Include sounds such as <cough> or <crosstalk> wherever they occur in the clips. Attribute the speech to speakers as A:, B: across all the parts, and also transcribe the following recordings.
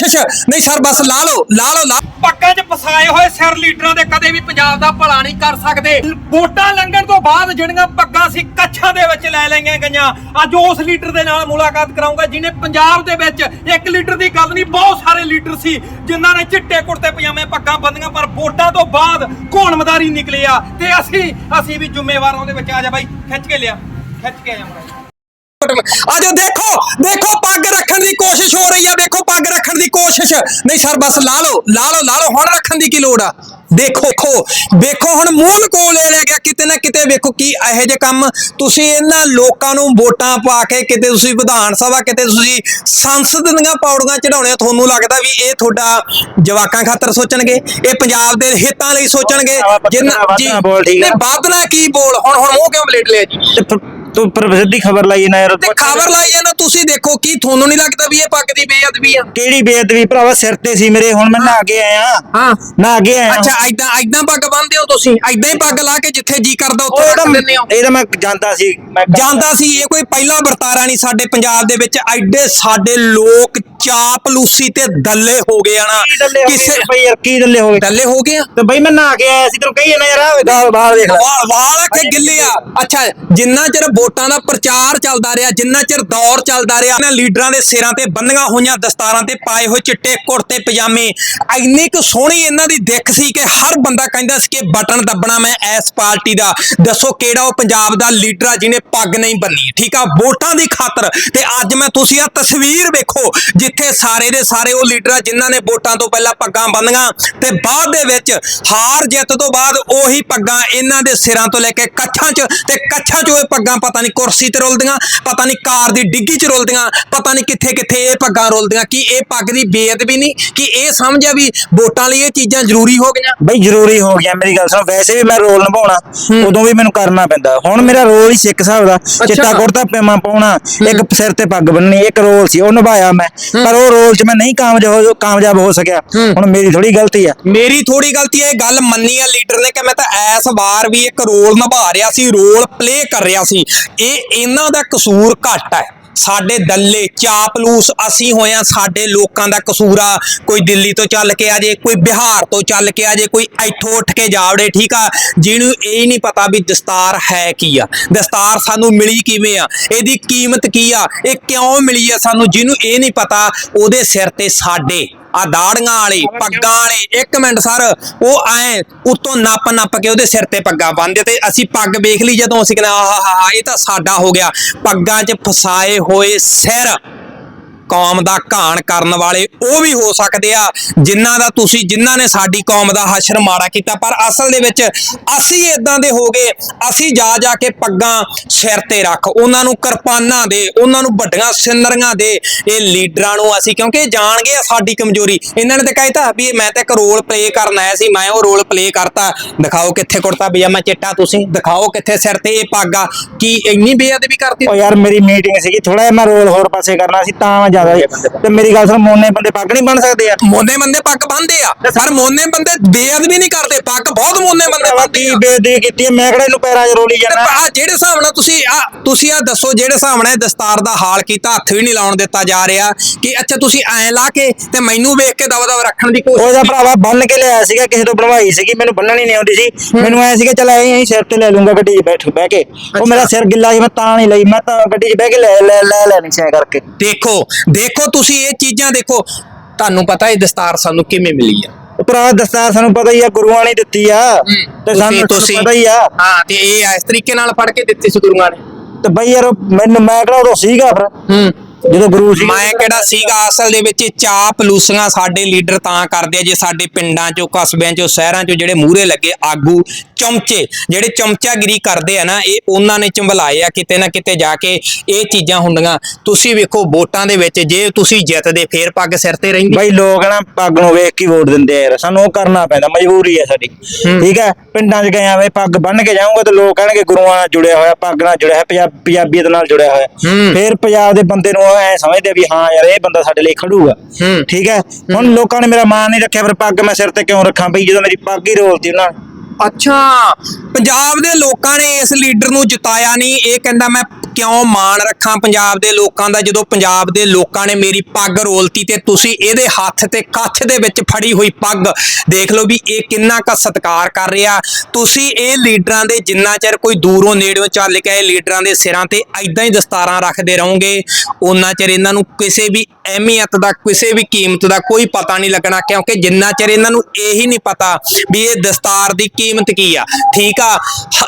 A: ਕੋਸ਼ਿਸ਼ ਨਹੀਂ ਸਰ, ਬਸ ਲਾ ਲਓ ਲਾ ਲਓ, ਲਾ
B: ਪੱਗਾਂ 'ਚ ਫਸਾਏ ਹੋਏ ਸਿਰ ਲੀਡਰਾਂ ਦੇ ਕਦੇ ਵੀ ਪੰਜਾਬ ਦਾ ਭਲਾ ਨਹੀਂ ਕਰ ਸਕਦੇ। ਵੋਟਾਂ ਲੰਘਣ ਤੋਂ ਬਾਅਦ ਜਿਹੜੀਆਂ ਪੱਗਾਂ ਸੀ, ਕੱਛਾਂ ਦੇ ਵਿੱਚ ਲੈ ਲਈਆਂ ਗਈਆਂ। ਅੱਜ ਉਸ ਲੀਡਰ ਦੇ ਨਾਲ ਮੁਲਾਕਾਤ ਕਰਾਉਂਗਾ ਜਿਨੇ ਪੰਜਾਬ ਦੇ ਵਿੱਚ ਇੱਕ ਲੀਡਰ ਦੀ ਗੱਲ ਨਹੀਂ, ਬਹੁਤ ਸਾਰੇ ਲੀਡਰ ਸੀ, ਜਿਨ੍ਹਾਂ ਨੇ ਚਿੱਟੇ ਕੁੜਤੇ ਪਜਾਮੇ ਪੱਗਾਂ ਬੰਦੀਆਂ ਪਰ ਵੋਟਾਂ ਤੋਂ ਬਾਅਦ ਘੋਣ ਮਦਾਰੀ ਨਿਕਲੇ ਤੇ ਅਸੀਂ ਅਸੀਂ ਵੀ ਜ਼ਿੰਮੇਵਾਰ ਉਹਦੇ ਵਿੱਚ ਆ ਜਾ ਬਾਈ, ਖਿੱਚ ਕੇ ਲਿਆ, ਖਿੱਚ ਕੇ ਆ ਜਾ ਮੁੰਡਾ
A: ਆਜੋ ਦੇਖੋ ਦੇਖੋ ਪੱਗ ਰੱਖਣ ਦੀ ਕੋਸ਼ਿਸ਼ ਹੋ ਰਹੀ ਆ ਦੇਖੋ ਪੱਗ ਰੱਖਣ ਦੀ ਕੋਸ਼ਿਸ਼। ਨਹੀਂ ਸਰ ਬਸ ਲਾ ਲਓ ਲਾ ਲਓ ਲਾ ਲਓ ਹੁਣ ਰੱਖਣ ਦੀ ਕੀ ਲੋੜ ਆ? ਦੇਖੋ ਦੇਖੋ ਵੇਖੋ ਹੁਣ ਮੂੰਹ ਕੋਲ ਲੈ ਗਿਆ ਕਿਤੇ ਨਾ ਕਿਤੇ ਵੇਖੋ ਕੀ ਇਹੋ ਜਿਹੇ ਕੰਮ ਤੁਸੀਂ ਇਹਨਾਂ ਲੋਕਾਂ ਨੂੰ ਵੋਟਾਂ ਪਾ ਕੇ ਕਿਤੇ ਤੁਸੀਂ ਵਿਧਾਨ ਸਭਾ ਕਿਤੇ ਤੁਸੀਂ ਸੰਸਦ ਦੀਆਂ ਪੌੜੀਆਂ ਚੜਾਉਣੇ ਤੁਹਾਨੂੰ ਲੱਗਦਾ ਵੀ ਇਹ ਤੁਹਾਡਾ ਜਵਾਕਾਂ ਖਾਤਰ ਸੋਚਣਗੇ? ਇਹ ਪੰਜਾਬ ਦੇ ਹਿੱਤਾਂ ਲਈ ਸੋਚਣਗੇ? ਜਿੰਨਾ। ਨਹੀਂ ਬਾਦਨਾ ਕੀ ਬੋਲ? ਹੁਣ ਹੁਣ ਮੂੰਹ ਕਿਉਂ ਬਲੇਟ ਲਿਆ ਜੀ?
C: ਤੇ ਪ੍ਰਸਿੱਧੀ ਖਬਰ ਲਾਈ ਨਾ ਯਾਰ।
A: ਤੇ ਖਬਰ ਲਾਈ ਜਾਂਦਾ ਤੁਸੀਂ ਦੇਖੋ ਕੀ ਤੁਹਾਨੂੰ ਨਹੀਂ ਲੱਗਦਾ ਵੀ ਇਹ ਪੱਗ ਦੀ ਬੇਅਦਬੀ ਆ?
C: ਕਿਹੜੀ ਬੇਅਦਬੀ? ਭਰਾਵਾ ਸਿਰ ਤੇ ਸੀ ਮੇਰੇ ਹੁਣ ਮੈਂ ਨਹਾ ਕੇ ਆਇਆ।
A: ਹਾਂ।
C: ਨਹਾ ਕੇ ਆਇਆ।
A: ਅੱਛਾ ਐਦਾਂ ਐਦਾਂ ਪੱਗ ਬੰਨਦੇ ਹੋ ਤੁਸੀਂ? ਐਦਾਂ ਹੀ ਪੱਗ ਲਾ ਕੇ ਜਿੱਥੇ ਜੀ ਕਰਦਾ ਉੱਥੇ ਰੱਖ ਦਿੰਦੇ ਹੋ?
C: ਇਹ ਤਾਂ ਮੈਂ ਜਾਂਦਾ ਸੀ। ਮੈਂ
A: ਜਾਂਦਾ ਸੀ ਇਹ ਕੋਈ ਪਹਿਲਾ ਵਰਤਾਰਾ ਨਹੀਂ ਸਾਡੇ ਪੰਜਾਬ ਦੇ ਵਿੱਚ। ਐਡੇ ਸਾਡੇ ਲੋਕ ਚਾਪਲੂਸੀ ਤੇ ਦੱਲੇ ਹੋ ਗਏ ਆ ਨਾ। ਕਿਸੇ
C: ਬਈ ਯਾਰ ਕੀ ਦੱਲੇ ਹੋ ਗਏ?
A: ਦੱਲੇ ਹੋ ਗਏ ਆ?
C: ਤੇ ਬਈ ਮੈਂ ਨਹਾ ਕੇ ਆਇਆ ਸੀ ਤੈਨੂੰ ਕਹੀ ਨਾ ਯਾਰ ਆ ਵੇਖ ਬਾਹਰ ਦੇਖ ਲੈ।
A: ਵਾਲ ਵਾਲ ਕੇ ਗਿੱਲੇ ਆ? ਅੱਛਾ ਜਿੰਨਾ ਚਿਰ ਵੋਟਾਂ ਦਾ ਪ੍ਰਚਾਰ ਚੱਲਦਾ ਰਿਹਾ, ਜਿੰਨਾ ਚਿਰ ਦੌਰ ਚੱਲਦਾ ਰਿਹਾ, ਇਹਨਾਂ ਲੀਡਰਾਂ ਦੇ ਸਿਰਾਂ ਤੇ ਬੰਨੀਆਂ ਹੋਈਆਂ ਦਸਤਾਰਾਂ ਤੇ ਪਾਏ ਹੋਏ ਚਿੱਟੇ ਕੁੜਤੇ, ਪਜਾਮੇ। ਇੰਨੀ ਕੁ ਸੋਹਣੀ ਇਹਨਾਂ ਦੀ ਦਿੱਖ ਸੀ ਕਿ ਹਰ ਬੰਦਾ ਕਹਿੰਦਾ ਸੀ ਕਿ ਬਟਨ ਦੱਬਣਾ ਮੈਂ ਇਸ ਪਾਰਟੀ ਦਾ। ਦੱਸੋ ਕਿਹੜਾ ਉਹ ਪੰਜਾਬ ਦਾ ਲੀਡਰ ਆ ਜਿਹਨੇ ਪੱਗ ਨਹੀਂ ਬੰਨੀ। ਠੀਕ ਆ? ਵੋਟਾਂ ਦੀ ਖਾਤਰ। ਤੇ ਅੱਜ ਮੈਂ ਤੁਸੀਂ ਆ ਤਸਵੀਰ ਵੇਖੋ, ਜਿੱਥੇ ਸਾਰੇ ਦੇ ਸਾਰੇ ਉਹ ਲੀਡਰ ਆ ਜਿਨ੍ਹਾਂ ਨੇ ਵੋਟਾਂ ਤੋਂ ਪਹਿਲਾਂ ਪੱਗਾਂ ਬੰਨੀਆਂ ਤੇ ਬਾਅਦ ਦੇ ਵਿੱਚ ਹਾਰ ਜਿੱਤ ਤੋਂ ਬਾਅਦ ਉਹੀ ਪੱਗਾਂ ਇਹਨਾਂ ਦੇ ਸਿਰਾਂ ਤੋਂ ਲੈ ਕੇ ਕੱਛਾਂ 'ਚ ਤੇ ਕੱਛਾਂ 'ਚ ਉਹ ਪੱਗਾਂ ਪਤਾ ਨਹੀਂ ਕੁਰਸੀ ਤੇ ਰੁਲਦੀਆਂ ਪਤਾ ਨਹੀਂ ਕਾਰ ਦੀ ਡਿੱਗੀ 'ਚ ਰੁਲਦੀਆਂ ਪਤਾ ਨਹੀਂ ਕਿੱਥੇ ਕਿੱਥੇ ਇਹ ਪੱਗਾਂ ਰੁਲਦੀਆਂ ਕੀ ਇਹ ਪੱਗ ਦੀ ਬੇਅਦਬੀ ਨਹੀਂ ਕਿ ਇਹ ਸਮਝਿਆ ਵੀ ਵੋਟਾਂ ਲਈ ਇਹ ਚੀਜ਼ਾਂ ਜ਼ਰੂਰੀ ਹੋ ਗਈਆਂ।
C: ਬਈ ਜ਼ਰੂਰੀ ਹੋ ਗਿਆ ਮੇਰੀ ਗੱਲ ਸੁਣ ਵੈਸੇ ਵੀ ਮੈਂ ਰੋਲ ਨਿਭਾਉਣਾ ਉਦੋਂ ਵੀ ਮੈਨੂੰ ਕਰਨਾ ਪੈਂਦਾ। ਹੁਣ ਮੇਰਾ ਰੋਲ ਹੀ ਸਿੱਖ ਸਾਹਿਬ ਦਾ ਚਿੱਟਾ ਕੁੜਤਾ ਪਜਾਮਾ ਪਾਉਣਾ ਇੱਕ ਸਿਰ ਤੇ ਪੱਗ ਬੰਨਣੀ ਇੱਕ ਰੋਲ ਸੀ ਉਹ ਨਿਭਾਇਆ ਮੈਂ। ਪਰ ਉਹ ਰੋਲ 'ਚ ਮੈਂ ਨਹੀਂ ਕਾਮਯਾਬ ਹੋ ਕਾਮਯਾਬ ਹੋ ਸਕਿਆ। ਹੁਣ ਮੇਰੀ ਥੋੜੀ ਗਲਤੀ ਆ।
A: ਮੇਰੀ ਥੋੜੀ ਗਲਤੀ ਹੈ ਇਹ ਗੱਲ ਮੰਨੀ ਆ ਲੀਡਰ ਨੇ ਕਿ ਮੈਂ ਤਾਂ ਐਸ ਵਾਰ ਵੀ ਇੱਕ ਰੋਲ ਨਿਭਾ ਰਿਹਾ ਸੀ ਰੋਲ ਪਲੇ ਕਰ ਰਿਹਾ ਸੀ। ਇਹ ਇਹਨਾਂ ਦਾ ਕਸੂਰ ਘੱਟ ਹੈ। ਸਾਡੇ ਦੱਲੇ ਚਾਪਲੂਸ ਅਸੀਂ ਹੋਇਆ ਸਾਡੇ ਲੋਕਾਂ ਦਾ ਕਸੂਰ ਆ। ਕੋਈ ਦਿੱਲੀ ਤੋਂ ਚੱਲ ਕੇ ਆ ਜੇ, ਕੋਈ ਬਿਹਾਰ ਤੋਂ ਚੱਲ ਕੇ ਆ ਜੇ, ਕੋਈ ਇੱਥੋਂ ਉੱਠ ਕੇ ਜਾਵੜੇ ਠੀਕ ਆ? ਜਿਹਨੂੰ ਇਹ ਨਹੀਂ ਪਤਾ ਵੀ ਦਸਤਾਰ ਹੈ ਕੀ ਆ। ਦਸਤਾਰ ਸਾਨੂੰ ਮਿਲੀ ਕਿਵੇਂ ਆ? ਇਹਦੀ ਕੀਮਤ ਕੀ ਆ? ਇਹ ਕਿਉਂ ਮਿਲੀ ਆ ਸਾਨੂੰ? ਜਿਹਨੂੰ ਇਹ ਨਹੀਂ ਪਤਾ, ਉਹਦੇ ਸਿਰ ਤੇ ਸਾਡੇ ਆ ਦਾੜੀਆਂ ਵਾਲੇ ਪੱਗਾਂ ਵਾਲੇ। ਇੱਕ ਮਿੰਟ ਸਰ ਉਹ ਐ ਉਤੋਂ ਨੱਪ ਨੱਪ ਕੇ ਉਹਦੇ ਸਿਰ ਤੇ ਪੱਗਾਂ ਬੰਨ੍ਹਦੇ ਤੇ ਅਸੀਂ ਪੱਗ ਵੇਖ ਲਈ ਜਦੋਂ ਅਸੀਂ ਕਹਿੰਦੇ ਆਹ ਹਾ ਹਾ ਇਹ ਤਾਂ ਸਾਡਾ ਹੋ ਗਿਆ। ਪੱਗਾਂ 'ਚ ਫਸਾਏ ਹੋਏ ਸਿਰ। ਕੌਮ ਦਾ ਘਾਣ ਕਰਨ ਵਾਲੇ ਉਹ ਵੀ ਹੋ ਸਕਦੇ ਆ, ਜਿਨ੍ਹਾਂ ਦਾ ਤੁਸੀਂ, ਜਿਨ੍ਹਾਂ ਨੇ ਸਾਡੀ ਕੌਮ ਦਾ ਹਸ਼ਰ ਮਾੜਾ ਕੀਤਾ। ਪਰ ਅਸਲ ਦੇ ਵਿੱਚ ਅਸੀਂ ਇਦਾਂ ਦੇ ਹੋ ਗਏ, ਅਸੀਂ ਜਾ ਜਾ ਕੇ ਪੱਗਾਂ ਸਿਰ ਤੇ ਰੱਖ, ਉਹਨਾਂ ਨੂੰ ਕਿਰਪਾਨਾਂ ਦੇ, ਉਹਨਾਂ ਨੂੰ ਵੱਡੀਆਂ ਸਿਨਰੀਆਂ ਦੇ, ਇਹ ਲੀਡਰਾਂ ਨੂੰ ਅਸੀਂ, ਕਿਉਂਕਿ ਜਾਣਗੇ ਸਾਡੀ ਕਮਜ਼ੋਰੀ। ਇਹਨਾਂ ਨੇ ਤਾਂ ਕਹਿਤਾ ਵੀ ਮੈਂ ਤਾਂ ਇੱਕ ਰੋਲ ਪਲੇ ਕਰਨ ਆਇਆ ਸੀ, ਮੈਂ ਉਹ ਰੋਲ ਪਲੇ ਕਰਤਾ। ਦਿਖਾਓ ਕਿੱਥੇ ਕੁੜਤਾ ਪਜਾਮਾ ਚਿੱਟਾ ਤੁਸੀਂ, ਦਿਖਾਓ ਕਿੱਥੇ ਸਿਰ ਤੇ ਇਹ ਪੱਗ ਆ, ਕੀ ਇੰਨੀ ਬੇਅਦਬੀ ਕਰਤੀ?
C: ਉਹ ਯਾਰ, ਮੇਰੀ ਮੀਟਿੰਗ ਸੀਗੀ ਥੋੜਾ ਜਿਹਾ ਮੈਂ ਰੋਲ ਹੋਰ ਪਾਸੇ ਕਰਨਾ ਸੀ, ਤਾਂ ਜ਼ਿਆਦਾ ਤੇ ਮੇਰੀ ਗੱਲ ਸੁਣ ਮੋਨੇ ਬੰਦੇ ਪੱਗ ਨਹੀਂ ਬਣ ਸਕਦੇ ਯਾਰ
A: ਮੋਨੇ ਬੰਦੇ ਪੱਗ ਬੰਨਦੇ ਆ। ਪਰ ਮੋਨੇ ਬੰਦੇ ਬੇਅਦਬੀ ਨਹੀਂ ਕਰਦੇ ਪੱਗ ਬਹੁਤ ਮੋਨੇ ਬੰਦੇ ਬੰਨਦੇ
C: ਕੀ
A: ਆ
C: ਬੇਦੀ ਕੀਤੀ ਹੈ, ਮੈਂ ਕਿਹੜਾ ਇਹਨੂੰ ਪੈਰਾਂ 'ਚ ਰੋਲੀ
A: ਤੇ
C: ਜਾਣਾ
A: ਆ ਜਿਹੜੇ ਹਿਸਾਬ ਨਾਲ ਤੁਸੀਂ ਆ ਤੁਸੀਂ ਆ ਦੱਸੋ ਜਿਹੜੇ ਹਿਸਾਬ ਨਾਲ ਇਹ ਦਸਤਾਰ ਦਾ ਹਾਲ ਕੀਤਾ ਹੱਥ ਵੀ ਨਹੀਂ ਲਾਉਣ ਦਿੱਤਾ ਜਾ ਰਿਹਾ ਕਿ ਅੱਛਾ ਤੁਸੀਂ ਐ ਲਾ ਕੇ ਤੇ ਮੈਨੂੰ ਵੇਖ ਕੇ ਦਵਾ ਦਵਾ ਰੱਖਣ ਦੀ ਕੋਸ਼ਿਸ਼
C: ਉਹਦਾ ਭਰਾਵਾ ਬੰਨ ਕੇ ਲਿਆਇਆ ਸੀਗਾ ਕਿਸੇ ਤੋਂ ਬਣਵਾਈ ਸੀਗੀ ਮੈਨੂੰ ਬੰਨਣੀ ਨਹੀਂ ਆਉਂਦੀ ਸੀ। ਮੈਨੂੰ ਐ ਸੀਗਾ ਚਲ ਐਂ ਹੀ ਸਿਰ ਤੇ ਲੈ ਲੂੰਗਾ ਗੱਡੀ 'ਚ ਬੈਠ ਬਹਿ ਕੇ। ਉਹ ਮੇਰਾ ਸਿਰ ਗਿੱਲਾ ਸੀ ਮੈਂ ਤਾਂ ਨਹੀਂ ਲਈ ਮੈਂ ਤਾਂ ਗੱਡੀ 'ਚ ਬਹਿ ਕੇ ਲੈ ਲੈ ਲੈ ਲੈਣੀ ਸੀ ਐਂ ਕਰਕੇ।
A: ਦੇਖੋ ਦੇਖੋ ਤੁਸੀਂ ਇਹ ਚੀਜ਼ਾਂ ਦੇਖੋ। ਤੁਹਾਨੂੰ ਪਤਾ ਇਹ ਦਸਤਾਰ ਸਾਨੂੰ ਕਿਵੇਂ ਮਿਲੀ ਆ?
C: ਭਰਾ ਦਸਤਾਰ ਸਾਨੂੰ ਪਤਾ ਹੀ ਆ ਗੁਰੂਆਂ ਨੇ ਦਿੱਤੀ ਆ। ਤੇ ਸਾਨੂੰ
A: ਤੁਸੀਂ
C: ਪਤਾ ਹੀ ਆ।
A: ਹਾਂ ਤੇ ਇਹ ਇਸ ਤਰੀਕੇ ਨਾਲ ਫੜ ਕੇ ਦਿੱਤੀ ਸੀ ਗੁਰੂਆਂ ਨੇ।
C: ਤੇ ਬਈ ਯਾਰ ਮੈਨੂੰ ਮੈਂ ਕਿਹੜਾ ਉਦੋਂ ਸੀਗਾ ਫਿਰ?
A: ਹੂੰ।
C: ਜਦੋਂ ਗੁਰੂ ਸੀ
A: ਮੈਂ ਕਿਹੜਾ ਸੀਗਾ? ਅਸਲ ਦੇ ਵਿੱਚ ਚਾਪ ਲੂਸੀਆਂ ਸਾਡੇ ਲੀਡਰ ਤਾਂ ਕਰਦੇ ਆ ਜੇ ਸਾਡੇ ਪਿੰਡਾਂ 'ਚੋਂ ਕਸਬਿਆਂ 'ਚੋਂ ਸ਼ਹਿਰਾਂ 'ਚੋਂ ਜਿਹੜੇ ਮੂਹਰੇ ਲੱਗੇ ਆਗੂ ਚਮਚੇ ਜਿਹੜੇ ਚਮਚਾਗਿਰੀ ਕਰਦੇ ਆ ਨਾ ਇਹ ਉਹਨਾਂ ਨੇ ਚੰਬਲਾਏ ਆ ਕਿਤੇ ਨਾ ਕਿਤੇ ਜਾ ਕੇ ਇਹ ਚੀਜ਼ਾਂ ਹੁੰਦੀਆਂ। ਤੁਸੀਂ ਵੇਖੋ ਵੋਟਾਂ ਦੇ ਵਿੱਚ ਜੇ ਤੁਸੀਂ ਜਿੱਤਦੇ ਫੇਰ ਪੱਗ ਸਿਰ ਤੇ ਰਹਿੰਦੀ।
C: ਬਈ ਲੋਕ ਨਾ ਪੱਗ ਨੂੰ ਵੇਖ ਕੇ ਵੋਟ ਦਿੰਦੇ ਆ ਯਾਰ ਸਾਨੂੰ ਉਹ ਕਰਨਾ ਪੈਂਦਾ ਮਜਬੂਰੀ ਹੈ ਸਾਡੀ। ਠੀਕ ਹੈ ਪਿੰਡਾਂ 'ਚ ਗਏ ਆਵੇਂ ਪੱਗ ਬੰਨ ਕੇ ਜਾਊਂਗਾ ਤੇ ਲੋਕ ਕਹਿਣਗੇ ਗੁਰੂਆਂ ਨਾਲ ਜੁੜਿਆ ਹੋਇਆ ਪੱਗ ਨਾਲ ਜੁੜਿਆ ਹੋਇਆ ਪੰਜਾਬ ਪੰਜਾਬੀਅਤ ਨਾਲ ਜੁੜਿਆ ਹੋਇਆ। ਫਿਰ ਪੰਜਾਬ ਦੇ ਬੰਦੇ ਨੂੰ ਐ ਸਮਝਦੇ ਵੀ ਹਾਂ ਯਾਰ ਇਹ ਬੰਦਾ ਸਾਡੇ ਲਈ ਖੜੂਗਾ। ਠੀਕ ਹੈ। ਹੁਣ ਲੋਕਾਂ ਨੇ ਮੇਰਾ ਮਾਣ ਨਹੀਂ ਰੱਖਿਆ ਫਿਰ ਪੱਗ ਮੈਂ ਸਿਰ ਤੇ ਕਿਉਂ ਰੱਖਾਂ? ਬਈ ਜਦੋਂ ਮੇਰੀ ਪੱਗ ਹੀ ਰੋਲਤੀ ਉਹਨਾਂ
A: ਅੱਛਾ ਪੰਜਾਬ ਦੇ ਲੋਕਾਂ ਨੇ ਇਸ ਲੀਡਰ ਨੂੰ ਜਿਤਾਇਆ ਨਹੀਂ ਇਹ ਕਹਿੰਦਾ ਮੈਂ ਕਿਉਂ ਮਾਣ ਰੱਖਾਂ ਪੰਜਾਬ ਦੇ ਲੋਕਾਂ ਦਾ ਜਦੋਂ ਪੰਜਾਬ ਦੇ ਲੋਕਾਂ ਨੇ ਮੇਰੀ ਪੱਗ ਰੋਲਤੀ ਤੇ ਤੁਸੀਂ ਇਹਦੇ ਹੱਥ ਤੇ ਕੱਥ ਦੇ ਵਿੱਚ ਫੜੀ ਹੋਈ ਪੱਗ? ਦੇਖ ਲਓ ਵੀ ਇਹ ਕਿੰਨਾ ਕੁ ਸਤਿਕਾਰ ਕਰ ਰਿਹਾ। ਤੁਸੀਂ ਇਹ ਲੀਡਰਾਂ ਦੇ ਜਿੰਨਾ ਚਿਰ ਕੋਈ ਦੂਰੋਂ ਨੇੜਿਓਂ ਚੱਲ ਕੇ ਇਹ ਲੀਡਰਾਂ ਦੇ ਸਿਰਾਂ ਤੇ ਐਦਾਂ ਹੀ ਦਸਤਾਰਾਂ ਰੱਖਦੇ ਰਹੋਗੇ ਉਹਨਾਂ ਚਿਰ ਇਹਨਾਂ ਨੂੰ ਕਿਸੇ ਵੀ ਅਹਿਮੀਅਤ ਦਾ, ਕਿਸੇ ਵੀ ਕੀਮਤ ਦਾ ਕੋਈ ਪਤਾ ਨਹੀਂ ਲੱਗਣਾ, ਕਿਉਂਕਿ ਜਿੰਨਾ ਚਿਰ ਇਹਨਾਂ ਨੂੰ ਇਹੀ ਨਹੀਂ ਪਤਾ ਵੀ ਇਹ ਦਸਤਾਰ ਦੀ ਕੀਮਤ ਕੀ ਆ। ਠੀਕ ਆ?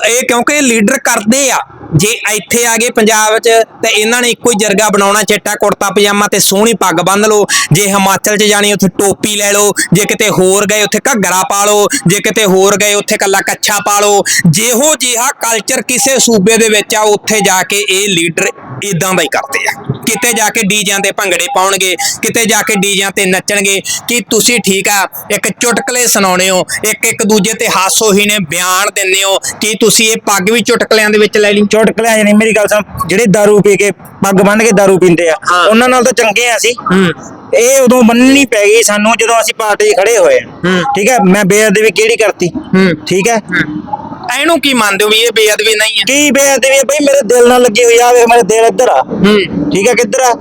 A: ਇਹ ਕਿਉਂਕਿ ਲੀਡਰ ਕਰਦੇ ਆ। ਜੇ ਇੱਥੇ ਆ ਗਏ ਪੰਜਾਬ 'ਚ ਤੇ ਇਹਨਾਂ ਨੇ ਇੱਕੋ ਹੀ ਜਰਗਾ ਬਣਾਉਣਾ, ਚਿੱਟਾ ਕੁੜਤਾ, ਪਜਾਮਾ ਤੇ ਸੋਹਣੀ ਪੱਗ ਬੰਨ ਲਓ। ਜੇ ਹਿਮਾਚਲ 'ਚ ਜਾਣੀ, ਉੱਥੇ ਟੋਪੀ ਲੈ ਲਓ। ਜੇ ਕਿਤੇ ਹੋਰ ਗਏ, ਉੱਥੇ ਘੱਗਰਾ ਪਾ ਲਓ। ਜੇ ਕਿਤੇ ਹੋਰ ਗਏ, ਉੱਥੇ ਕੱਲਾ ਕੱਛਾ ਪਾ ਲਓ। ਜਿਹੋ ਜਿਹਾ ਕਲਚਰ ਕਿਸੇ ਸੂਬੇ ਦੇ ਵਿੱਚ ਆ, ਉੱਥੇ ਜਾ ਕੇ ਇਹ ਲੀਡਰ ਇਦਾਂ ਦਾ ਹੀ ਕਰਦੇ ਆ। ਕਿਤੇ ਜਾ ਕੇ ਡੀਜਾਂ ਤੇ ਭੰਗੜੇ ਪਾਉਣਗੇ, ਕਿਤੇ ਜਾ ਕੇ ਡੀਜਾਂ ਤੇ ਨੱਚਣਗੇ, ਕਿ ਤੁਸੀਂ ਠੀਕ ਆ? ਇੱਕ ਚੁਟਕਲੇ ਸੁਣਾਉਣੇ ਹੋ, ਇੱਕ ਇੱਕ ਦੂਜੇ ਤੇ ਹਾਸੋ ਹੀ ਨੇ ਬਿਆਨ ਦਿੰਦੇ ਹੋ, ਕਿ ਤੁਸੀਂ ਇਹ ਪੱਗ ਵੀ ਚੁਟਕਲਿਆਂ ਦੇ ਵਿੱਚ ਲੈ ਲਈ?
C: ਚੁਟਕਲਿਆਂ ਜਣੀ ਮੇਰੀ ਗੱਲ ਸੁਣ ਜਿਹੜੇ दारू ਪੀ ਕੇ ਪੱਗ ਬੰਨ ਕੇ दारू ਪੀਂਦੇ ਆ
A: ਹਾਂ।
C: ਉਹਨਾਂ ਨਾਲ ਤਾਂ ਚੰਗੇ ਆ ਅਸੀਂ
A: ਹੂੰ
C: ਇਹ ਉਦੋਂ ਬੰਨਣੀ ਪੈ ਗਈ ਸਾਨੂੰ ਜਦੋਂ ਅਸੀਂ ਪਾਰਟੀ 'ਚ ਖੜੇ ਹੋਏ
A: ਹੂੰ।
C: ਠੀਕ ਹੈ ਮੈਂ ਬੇਅਦਬੀ ਕਿਹੜੀ ਕਰਤੀ
A: ਹੂੰ
C: ਠੀਕ ਹੈ
A: ਇਹਨੂੰ ਕੀ ਮੰਨਦੇ ਹੋ ਵੀ ਇਹ ਬੇਅਦਬੀ ਨਹੀਂ ਹੈ
C: ਕੀ ਬੇਅਦਬੀ ਹੈ ਬਈ ਮੇਰੇ ਦਿਲ ਨਾਲ ਲੱਗੀ ਹੋਈ ਆ ਵੇਖ ਮੇਰੇ ਦਿਲ ਇੱਧਰ ਆ
A: ਹੂੰ
C: ਠੀਕ ਹੈ ਕਿੱਧਰ ਆ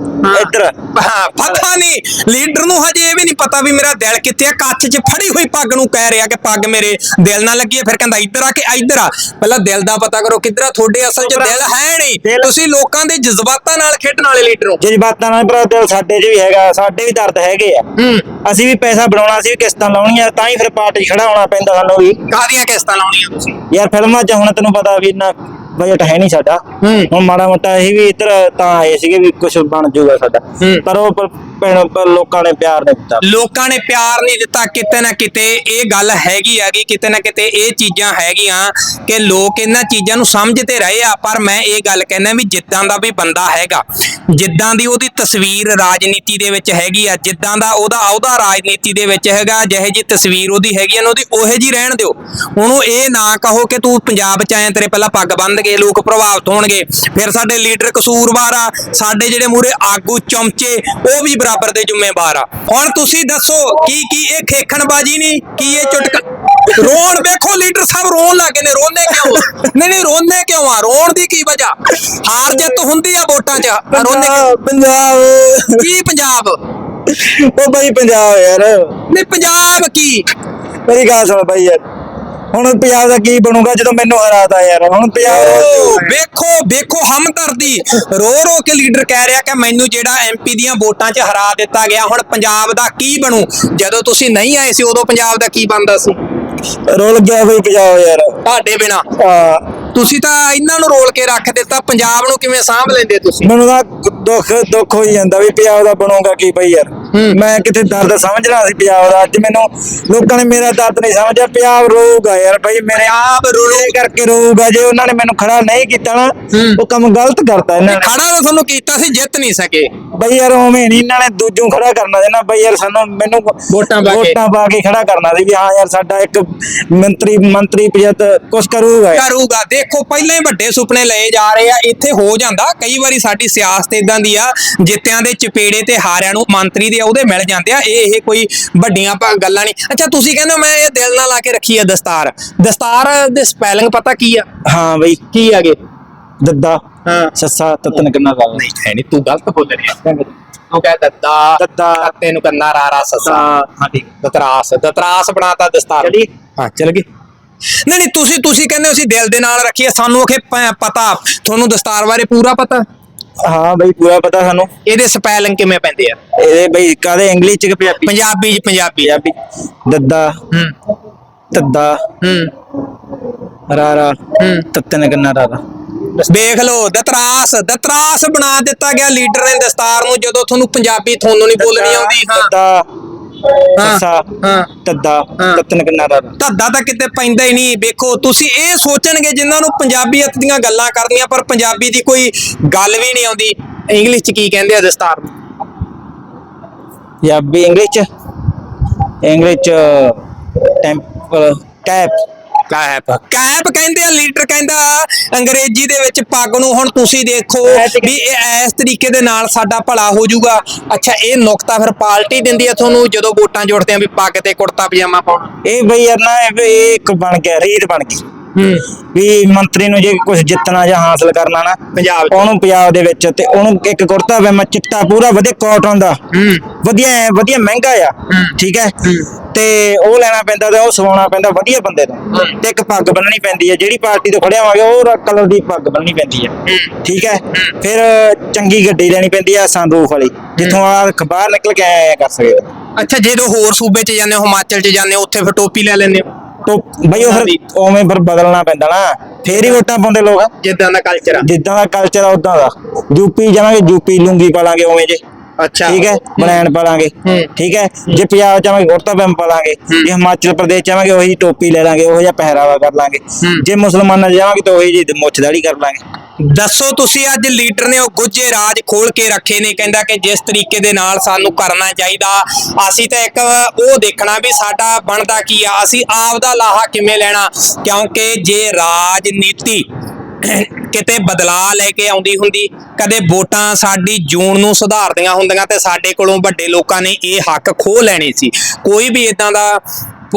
C: ਇੱਧਰ ਆ।
A: ਪਤਾ ਨਹੀਂ ਲੀਡਰ ਨੂੰ ਹਜੇ ਇਹ ਵੀ ਨਹੀਂ ਪਤਾ ਵੀ ਮੇਰਾ ਦਿਲ ਕਿੱਥੇ ਆ ਕੱਛ 'ਚ ਫੜੀ ਹੋਈ ਪੱਗ ਨੂੰ ਕਹਿ ਰਿਹਾ ਕਿ ਪੱਗ ਮੇਰੇ ਦਿਲ ਨਾਲ ਲੱਗੀ ਹੈ ਫਿਰ ਕਹਿੰਦਾ ਇੱਧਰ ਆ ਕਿ ਇੱਧਰ ਆ। ਪਹਿਲਾਂ ਦਿਲ ਦਾ ਪਤਾ ਕਰੋ ਕਿੱਧਰ ਆ ਤੁਹਾਡੇ ਅਸਲ 'ਚ ਦਿਲ ਹੈ ਨਹੀਂ। ਤੁਸੀਂ ਲੋਕਾਂ ਦੇ ਜਜ਼ਬਾਤਾਂ ਨਾਲ ਖੇਡਣ ਵਾਲੇ ਲੀਡਰ ਹੋ।
C: ਜਜ਼ਬਾਤਾਂ ਨਾਲ ਭਰਾ ਦਿਲ ਸਾਡੇ 'ਚ ਵੀ ਹੈਗਾ ਸਾਡੇ ਵੀ ਦਰਦ ਹੈਗੇ ਆ। ਅਸੀਂ ਵੀ ਪੈਸਾ ਬਣਾਉਣਾ ਸੀ ਕਿਸ਼ਤਾਂ ਲਾਉਣੀਆਂ ਤਾਂ ਹੀ ਫਿਰ ਪਾਰਟੀ ਖੜਾ ਹੋਣਾ ਪੈਂਦਾ ਸਾਨੂੰ ਵੀ।
A: ਕਾਹਦੀਆਂ ਕਿਸ਼ਤਾਂ ਲਾਉਣੀਆਂ ਤੁਸੀਂ?
C: ਯਾਰ ਫਿਲਮਾਂ 'ਚ ਹੁਣ ਤੈਨੂੰ ਪਤਾ ਵੀ ਇੰਨਾ ਬਜਟ ਹੈ ਨਹੀਂ ਸਾਡਾ। ਹੁਣ ਮਾੜਾ ਮੋਟਾ ਇਹ ਵੀ ਇੱਧਰ ਤਾਂ ਆਏ ਸੀਗੇ ਵੀ ਕੁਝ ਬਣ ਜਾਊਗਾ ਸਾਡਾ। ਪਰ ਉਹ ਪਰ ਭੈਣ- ਲੋਕਾਂ ਨੇ ਪਿਆਰ ਨਹੀਂ ਦਿੱਤਾ।
A: ਲੋਕਾਂ ਨੇ ਪਿਆਰ ਨਹੀਂ ਦਿੱਤਾ, ਕਿਤੇ ਨਾ ਕਿਤੇ ਇਹ ਗੱਲ ਹੈਗੀ ਹੈਗੀ ਕਿਤੇ ਨਾ ਕਿਤੇ ਇਹ ਚੀਜ਼ਾਂ ਹੈਗੀਆਂ ਕਿ ਲੋਕ ਇਹਨਾਂ ਚੀਜ਼ਾਂ ਨੂੰ ਸਮਝਦੇ ਰਹੇ ਆ, ਪਰ ਮੈਂ ਇਹ ਗੱਲ ਕਹਿੰਦਾ ਵੀ ਜਿੱਦਾਂ ਦਾ ਵੀ ਬੰਦਾ ਹੈਗਾ, ਜਿੱਦਾਂ ਦੀ ਉਹਦੀ ਤਸਵੀਰ ਰਾਜਨੀਤੀ ਦੇ ਵਿੱਚ ਹੈਗੀ ਆ, ਜਿੱਦਾਂ ਦਾ ਉਹਦਾ ਅਹੁਦਾ ਰਾਜਨੀਤੀ ਦੇ ਵਿੱਚ ਹੈਗਾ, ਜਿਹੇ ਜੀ ਤਸਵੀਰ ਉਹਦੀ ਹੈਗੀ ਆ ਨਾ ਉਹਦੀ ਉਹੇ ਜੀ ਰਹਿਣ ਦਿਓ। ਉਹਨੂੰ ਇਹ ਨਾ ਕਹੋ ਕਿ ਤੂੰ ਪੰਜਾਬ ਚ ਆਇਆ ਤੇਰੇ ਪਹਿਲਾਂ ਪੱਗ ਬੰਨ੍ਹ ਕੇ ਲੋਕ ਪ੍ਰਭਾਵਿਤ ਹੋਣਗੇ, ਫਿਰ ਸਾਡੇ ਲੀਡਰ ਕਸੂਰਵਾਰ ਆ, ਸਾਡੇ ਜਿਹੜੇ ਮੂਰੇ ਆਗੂ ਚਮਚੇ, ਉਹ ਵੀ ਬਰਾਬਰ ਦੇ ਜ਼ਿੰਮੇਵਾਰ ਆ। ਹੁਣ ਤੁਸੀਂ ਦੱਸੋ ਕੀ ਕੀ ਇਹ ਖੇਖਣਬਾਜੀ ਨਹੀਂ? ਕੀ ਇਹ ਚੁਟਕ ਰੋਣ ਵੇਖੋ ਲੀਡਰ ਸਾਹਿਬ ਰੋਣ ਲੱਗੇ ਨੇ। ਰੋਂਦੇ ਕਿਉਂ? ਨਹੀਂ ਨਹੀਂ ਰੋਂਦੇ ਕਿਉਂ ਆ? ਰੋਣ ਦੀ ਕੀ ਵਜ੍ਹਾ? ਹਾਰ ਜਿੱਤ ਹੁੰਦੀ ਆ ਵੋਟਾਂ 'ਚ। ਆ ਰੋਂਦੇ ਕਿਉਂ?
C: ਪੰਜਾਬ।
A: ਕੀ ਪੰਜਾਬ?
C: ਉਹ ਬਈ ਪੰਜਾਬ ਯਾਰ।
A: ਨਹੀਂ ਪੰਜਾਬ ਕੀ?
C: ਮੇਰੀ ਗੱਲ ਸੁਣ ਬਈ ਯਾਰ। ਹੁਣ ਪੰਜਾਬ ਦਾ ਕੀ ਬਣੂਗਾ ਜਦੋਂ ਮੈਨੂੰ ਹਰਾਤਾ ਯਾਰ ਹੁਣ
A: ਓ,
C: ਪੰਜਾਬ
A: ਵੇਖੋ ਵੇਖੋ ਹਮਦਰਦੀ ਰੋ ਰੋ ਕੇ ਲੀਡਰ ਕਹਿ ਰਿਹਾ ਕਿ ਮੈਨੂੰ ਜਿਹੜਾ ਐਮਪੀ ਦੀਆਂ ਵੋਟਾਂ 'ਚ ਹਰਾ ਦਿੱਤਾ ਗਿਆ ਹੁਣ ਪੰਜਾਬ ਦਾ ਕੀ ਬਣੂ? ਜਦੋਂ ਤੁਸੀਂ ਨਹੀਂ ਆਏ ਸੀ ਉਦੋਂ ਪੰਜਾਬ ਦਾ ਕੀ ਬਣਦਾ ਸੀ?
C: ਰੋਲ ਗਿਆ ਬਈ ਪੰਜਾਬ ਯਾਰ।
A: ਤੁਹਾਡੇ ਬਿਨਾ।
C: ਆ,
A: ਤੁਸੀਂ ਤਾਂ ਇਹਨਾਂ ਨੂੰ ਰੋਲ ਕੇ ਰੱਖ ਦਿੱਤਾ ਪੰਜਾਬ ਨੂੰ ਕਿਵੇਂ ਸਾਂਭ ਲੈਂਦੇ ਤੁਸੀਂ?
C: ਮੈਨੂੰ ਤਾਂ ਦੁੱਖ ਦੁੱਖ ਹੋਈ ਜਾਂਦਾ ਵੀ ਪੰਜਾਬ ਦਾ ਬਣੂਗਾ ਕੀ ਬਈ ਯਾਰ। ਮੈਂ ਕਿਤੇ ਦਰਦ ਸਮਝਣਾ ਸੀ ਪੰਜਾਬ ਦਾ। ਅੱਜ ਮੈਨੂੰ ਲੋਕਾਂ ਨੇ ਮੇਰਾ ਦਰਦ ਨਹੀਂ ਸਮਝਿਆ। ਪੰਜਾਬ ਰੋਊਗਾ ਯਾਰ ਬਈ ਮੇਰੇ
A: ਰੋਲੂ
C: ਇਹ ਕਰਕੇ ਰੋਊਗਾ ਜੇ ਉਹਨਾਂ ਨੇ ਮੈਨੂੰ ਖੜਾ ਨਹੀਂ ਕੀਤਾ ਨਾ। ਉਹ ਕੰਮ ਗਲਤ ਕਰਤਾ ਇਹਨਾਂ ਨੇ।
A: ਖੜਾ ਤਾਂ ਤੁਹਾਨੂੰ ਕੀਤਾ ਸੀ ਜਿੱਤ ਨਹੀਂ ਸਕੇ।
C: ਬਈ ਯਾਰ ਉਵੇਂ ਨਹੀਂ ਇਹਨਾਂ ਨੇ ਦੂਜੋਂ ਖੜਾ ਕਰਨਾ ਸੀ ਨਾ ਬਈ ਯਾਰ ਸਾਨੂੰ ਮੈਨੂੰ
A: ਵੋਟਾਂ ਪਾ ਕੇ।
C: ਵੋਟਾਂ ਪਾ ਕੇ ਖੜਾ ਕਰਨਾ ਸੀ ਵੀ ਹਾਂ ਯਾਰ ਸਾਡਾ ਇੱਕ ਮੰਤਰੀ ਮੰਤਰੀ ਪੰਚਾਇਤ ਕੁਛ ਕਰੂਗਾ।
A: ਕਰੂਗਾ। ਦੇਖੋ ਪਹਿਲਾਂ ਹੀ ਵੱਡੇ ਸੁਪਨੇ ਲਏ ਜਾ ਰਹੇ ਆ। ਇੱਥੇ ਹੋ ਜਾਂਦਾ। ਕਈ ਵਾਰੀ ਸਾਡੀ ਸਿਆਸਤ ਇਦਾਂ ਦੀ ਆ ਜਿੱਤਿਆਂ ਦੇ ਚਪੇੜੇ ਤੇ ਹਾਰਿਆਂ ਨੂੰ ਮੰਤਰੀ ਦੇ ਉਹਦੇ ਮਿਲ ਜਾਂਦੇ ਆ ਇਹ ਇਹ ਕੋਈ ਵੱਡੀਆਂ ਗੱਲਾਂ ਨਹੀਂ। ਅੱਛਾ ਤੁਸੀਂ ਕਹਿੰਦੇ ਹੋ ਮੈਂ ਇਹ ਦਿਲ ਨਾਲ ਲਾ ਕੇ ਰੱਖੀ ਆ ਦਸਤਾਰ। ਦਸਤਾਰ ਦੇ ਸਪੈਲਿੰਗ ਪਤਾ ਕੀ ਆ?
C: ਹਾਂ ਬਈ
A: ਕੀ ਆਗੇ
C: ਦੱਦਾ।
A: ਹਾਂ।
C: ਸੱਸਾ ਤਤਨ ਕਿੰਨਾ ਗਾ
A: ਨਹੀਂ ਹੈ ਨਹੀਂ ਤੂੰ ਗਲਤ ਬੋਲ ਰਿਹਾ ਤੂੰ ਕਹਿ ਦੱਦਾ।
C: ਦੱਦਾ।
A: ਤੈਨੂੰ ਕੰਨਾ ਰਾਰਾ ਸੱਸਾ।
C: ਹਾਂ। ਠੀਕ।
A: ਦਤਰਾਸ। ਦਤਰਾਸ ਬਣਾਤਾ ਦਸਤਾਰ।
C: ਚਲੀ।
A: ਹਾਂ ਚਲ ਗਈ ਨਹੀਂ ਨਹੀਂ ਤੁਸੀਂ ਤੁਸੀਂ ਕਹਿੰਦੇ ਹੋ ਅਸੀਂ ਦਿਲ ਦੇ ਨਾਲ ਰੱਖੀਏ ਸਾਨੂੰ ਅਖੇ ਪਤਾ। ਤੁਹਾਨੂੰ ਦਸਤਾਰ ਬਾਰੇ ਪੂਰਾ ਪਤਾ।
C: ਹਾਂ ਬਈ ਪੂਰਾ ਪਤਾ ਸਾਨੂੰ।
A: ਇਹਦੇ ਸਪੈਲਿੰਗ ਕਿਵੇਂ ਪੈਂਦੇ ਆ?
C: ਇਹਦੇ ਬਈ ਕਾਦੇ ਇੰਗਲਿਸ਼ ਚ ਕਿ ਪੰਜਾਬੀ
A: ਪੰਜਾਬੀ ਚ ਪੰਜਾਬੀ
C: ਪੰਜਾਬੀ ਦੱਦਾ।
A: ਹੂੰ।
C: ਤੱਦਾ।
A: ਹੂੰ।
C: ਰਾਰਾ।
A: ਹੂੰ।
C: ਤਤਨ ਕਿੰਨਾ ਰਾਰਾ।
A: ਦੇਖ ਲਓ ਦਤਰਾਸ ਦਤਰਾਸ ਬਣਾ ਦਿੱਤਾ ਗਿਆ ਲੀਡਰ ਨੇ ਦਸਤਾਰ ਨੂੰ ਜਦੋਂ ਤੁਹਾਨੂੰ ਪੰਜਾਬੀ ਤੁਹਾਨੂੰ ਨਹੀਂ ਬੋਲਣੀ ਆਉਂਦੀ ਹਾਂ।
C: ਦੱਦਾ
A: ਹਾਂ,
C: ਸੱਸਾ
A: ਹਾਂ।
C: ਤੱਦਾ
A: ਹਾਂ।
C: ਤਤਨ ਕਿੰਨਾ ਰਾਰਾ
A: ਧੱਦਾ ਤਾਂ ਕਿਤੇ ਪੈਂਦਾ ਹੀ ਨਹੀਂ ਵੇਖੋ ਤੁਸੀਂ ਇਹ ਸੋਚਣਗੇ ਜਿਨ੍ਹਾਂ ਨੂੰ ਪੰਜਾਬੀਅਤ ਦੀਆਂ ਗੱਲਾਂ ਕਰਨੀਆਂ ਪਰ ਪੰਜਾਬੀ ਦੀ ਕੋਈ ਗੱਲ ਵੀ ਨਹੀਂ ਆਉਂਦੀ। ਇੰਗਲਿਸ਼ ਚ ਕੀ ਕਹਿੰਦੇ ਆ ਦਸਤਾਰ? ਨੂੰ
C: ਪੰਜਾਬੀ ਇੰਗਲਿਸ਼ ਚ? ਇੰਗਲਿਸ਼ ਚ ਟੈਂਪਲ ਕੈਪ।
A: ਕੈਪ। ਕੈਪ ਕਹਿੰਦੇ ਆ ਲੀਡਰ ਕਹਿੰਦਾ ਅੰਗਰੇਜ਼ੀ ਦੇ ਵਿੱਚ ਪੱਗ ਨੂੰ ਹੁਣ ਤੁਸੀਂ ਦੇਖੋ ਵੀ ਇਹ ਇਸ ਤਰੀਕੇ ਦੇ ਨਾਲ ਸਾਡਾ ਭਲਾ ਹੋ ਜਾਊਗਾ। ਅੱਛਾ ਇਹ ਨੁਕਤਾ ਫਿਰ ਪਾਰਟੀ ਦਿੰਦੀ ਆ ਤੁਹਾਨੂੰ ਜਦੋਂ ਵੋਟਾਂ ਜੋੜਦੇ ਆ ਵੀ ਪੱਗ ਤੇ ਕੁੜਤਾ ਪਜਾਮਾ ਪਾਉਣਾ।
C: ਇਹ ਬਈ ਯਾਰ ਨਾ ਇਹ ਇਹ ਇੱਕ ਬਣ ਗਿਆ ਰੀਤ ਬਣ ਗਈ। ਵੀ ਮੰਤਰੀ ਨੂੰ ਜੇ ਕੁਝ ਜਿੱਤਣਾ ਜਾਂ ਹਾਸਲ ਕਰਨਾ ਨਾ
A: ਪੰਜਾਬ 'ਚ।
C: ਉਹਨੂੰ ਪੰਜਾਬ ਦੇ ਵਿੱਚ ਤੇ ਉਹਨੂੰ ਇੱਕ ਕੁੜਤਾ ਪਜਾਮਾ ਚਿੱਟਾ ਪੂਰਾ ਵਧੀਆ ਕਾਟਨ ਦਾ। ਵਧੀਆ ਐਂ, ਵਧੀਆ ਮਹਿੰਗਾ ਆ। ਠੀਕ ਹੈ। ਤੇ ਉਹ ਲੈਣਾ ਪੈਂਦਾ ਤੇ ਉਹ ਸਵਾਉਣਾ ਪੈਂਦਾ ਵਧੀਆ ਬੰਦੇ ਤੋਂ ਤੇ ਇੱਕ ਪੱਗ ਬੰਨਣੀ ਪੈਂਦੀ ਹੈ ਜਿਹੜੀ ਪਾਰਟੀ ਤੋਂ ਖੜਿਆ ਹੋਵਾਂਗੇ ਉਹ ਕਲਰ ਦੀ ਪੱਗ ਬੰਨਣੀ ਪੈਂਦੀ ਹੈ। ਠੀਕ ਹੈ। ਫਿਰ ਚੰਗੀ ਗੱਡੀ ਲੈਣੀ ਪੈਂਦੀ ਹੈ ਸੰਦੂਖ ਵਾਲੀ। ਜਿੱਥੋਂ ਆ ਬਾਹਰ ਨਿਕਲ ਕੇ ਆਇਆ ਕਰ ਸਕੇ
A: ਅੱਛਾ ਜਦੋਂ ਹੋਰ ਸੂਬੇ 'ਚ ਜਾਂਦੇ ਹੋ ਹਿਮਾਚਲ 'ਚ ਜਾਂਦੇ ਹੋ ਉੱਥੇ ਫਿਰ ਟੋਪੀ ਲੈ ਲੈਂਦੇ ਹੋ?
C: ਤੋ ਬਈ ਉਹ ਫਿਰ ਉਵੇਂ ਫਿਰ ਬਦਲਣਾ ਪੈਂਦਾ ਨਾ। ਫੇਰ ਹੀ ਵੋਟਾਂ ਪਾਉਂਦੇ ਲੋਕ।
A: ਜਿੱਦਾਂ ਦਾ ਕਲਚਰ ਆ।
C: ਜਿੱਦਾਂ ਦਾ ਕਲਚਰ ਆ ਉਦਾਂ ਦਾ। ਯੂਪੀ ਜਾਵਾਂਗੇ ਯੂਪੀ ਲੁੰਗੀ ਪਾਲਾਂਗੇ ਉਵੇਂ ਜੇ।
A: ਅੱਛਾ।
C: ਠੀਕ ਹੈ ਬਨੈਣ ਪਾਲਾਂਗੇ। ਠੀਕ ਹੈ ਜੇ ਪੰਜਾਬ ਚਾਹਾਂਗੇ ਕੁੜਤਾ ਪਜਾਮਾ ਪਾਲਾਂਗੇ। ਜੇ ਹਿਮਾਚਲ ਪ੍ਰਦੇਸ਼ ਚਾਹਾਂਗੇ ਉਹੀ ਟੋਪੀ ਲੈ ਲਾਂਗੇ ਉਹੋ ਜਿਹਾ ਪਹਿਰਾਵਾ ਕਰ ਲਾਂਗੇ। ਜੇ ਮੁਸਲਮਾਨਾਂ 'ਚ ਜਾਵਾਂਗੇ ਤਾਂ ਉਹੀ ਜੀ ਮੁੱਛ ਦਾੜੀ ਕਰ ਲਾਂਗੇ।
A: ਦੱਸੋ ਤੁਸੀਂ ਅੱਜ ਲੀਡਰ ਨੇ ਉਹ ਗੁੱਜੇ ਰਾਜ ਖੋਲ ਕੇ ਰੱਖੇ ਨੇ ਕਹਿੰਦਾ ਕਿ ਜਿਸ ਤਰੀਕੇ ਦੇ ਨਾਲ ਸਾਨੂੰ ਕਰਨਾ ਚਾਹੀਦਾ। ਅਸੀਂ ਤਾਂ ਇੱਕ ਉਹ ਦੇਖਣਾ ਵੀ ਸਾਡਾ ਬਣਦਾ ਕੀ ਆ? ਅਸੀਂ ਆਪ ਦਾ ਲਾਹਾ ਕਿਵੇਂ ਲੈਣਾ? ਕਿਉਂਕਿ ਜੇ ਰਾਜਨੀਤੀ ਕਿਤੇ ਬਦਲਾਅ ਲੈ ਕੇ ਆਉਂਦੀ ਹੁੰਦੀ, ਕਦੇ ਵੋਟਾਂ ਸਾਡੀ ਜੂਨ ਨੂੰ ਸੁਧਾਰਦੀਆਂ ਹੁੰਦੀਆਂ ਤੇ ਸਾਡੇ ਕੋਲੋਂ ਵੱਡੇ ਲੋਕਾਂ ਨੇ ਇਹ ਹੱਕ ਖੋਹ ਲੈਣੇ ਸੀ। ਕੋਈ ਵੀ ਇਦਾਂ ਦਾ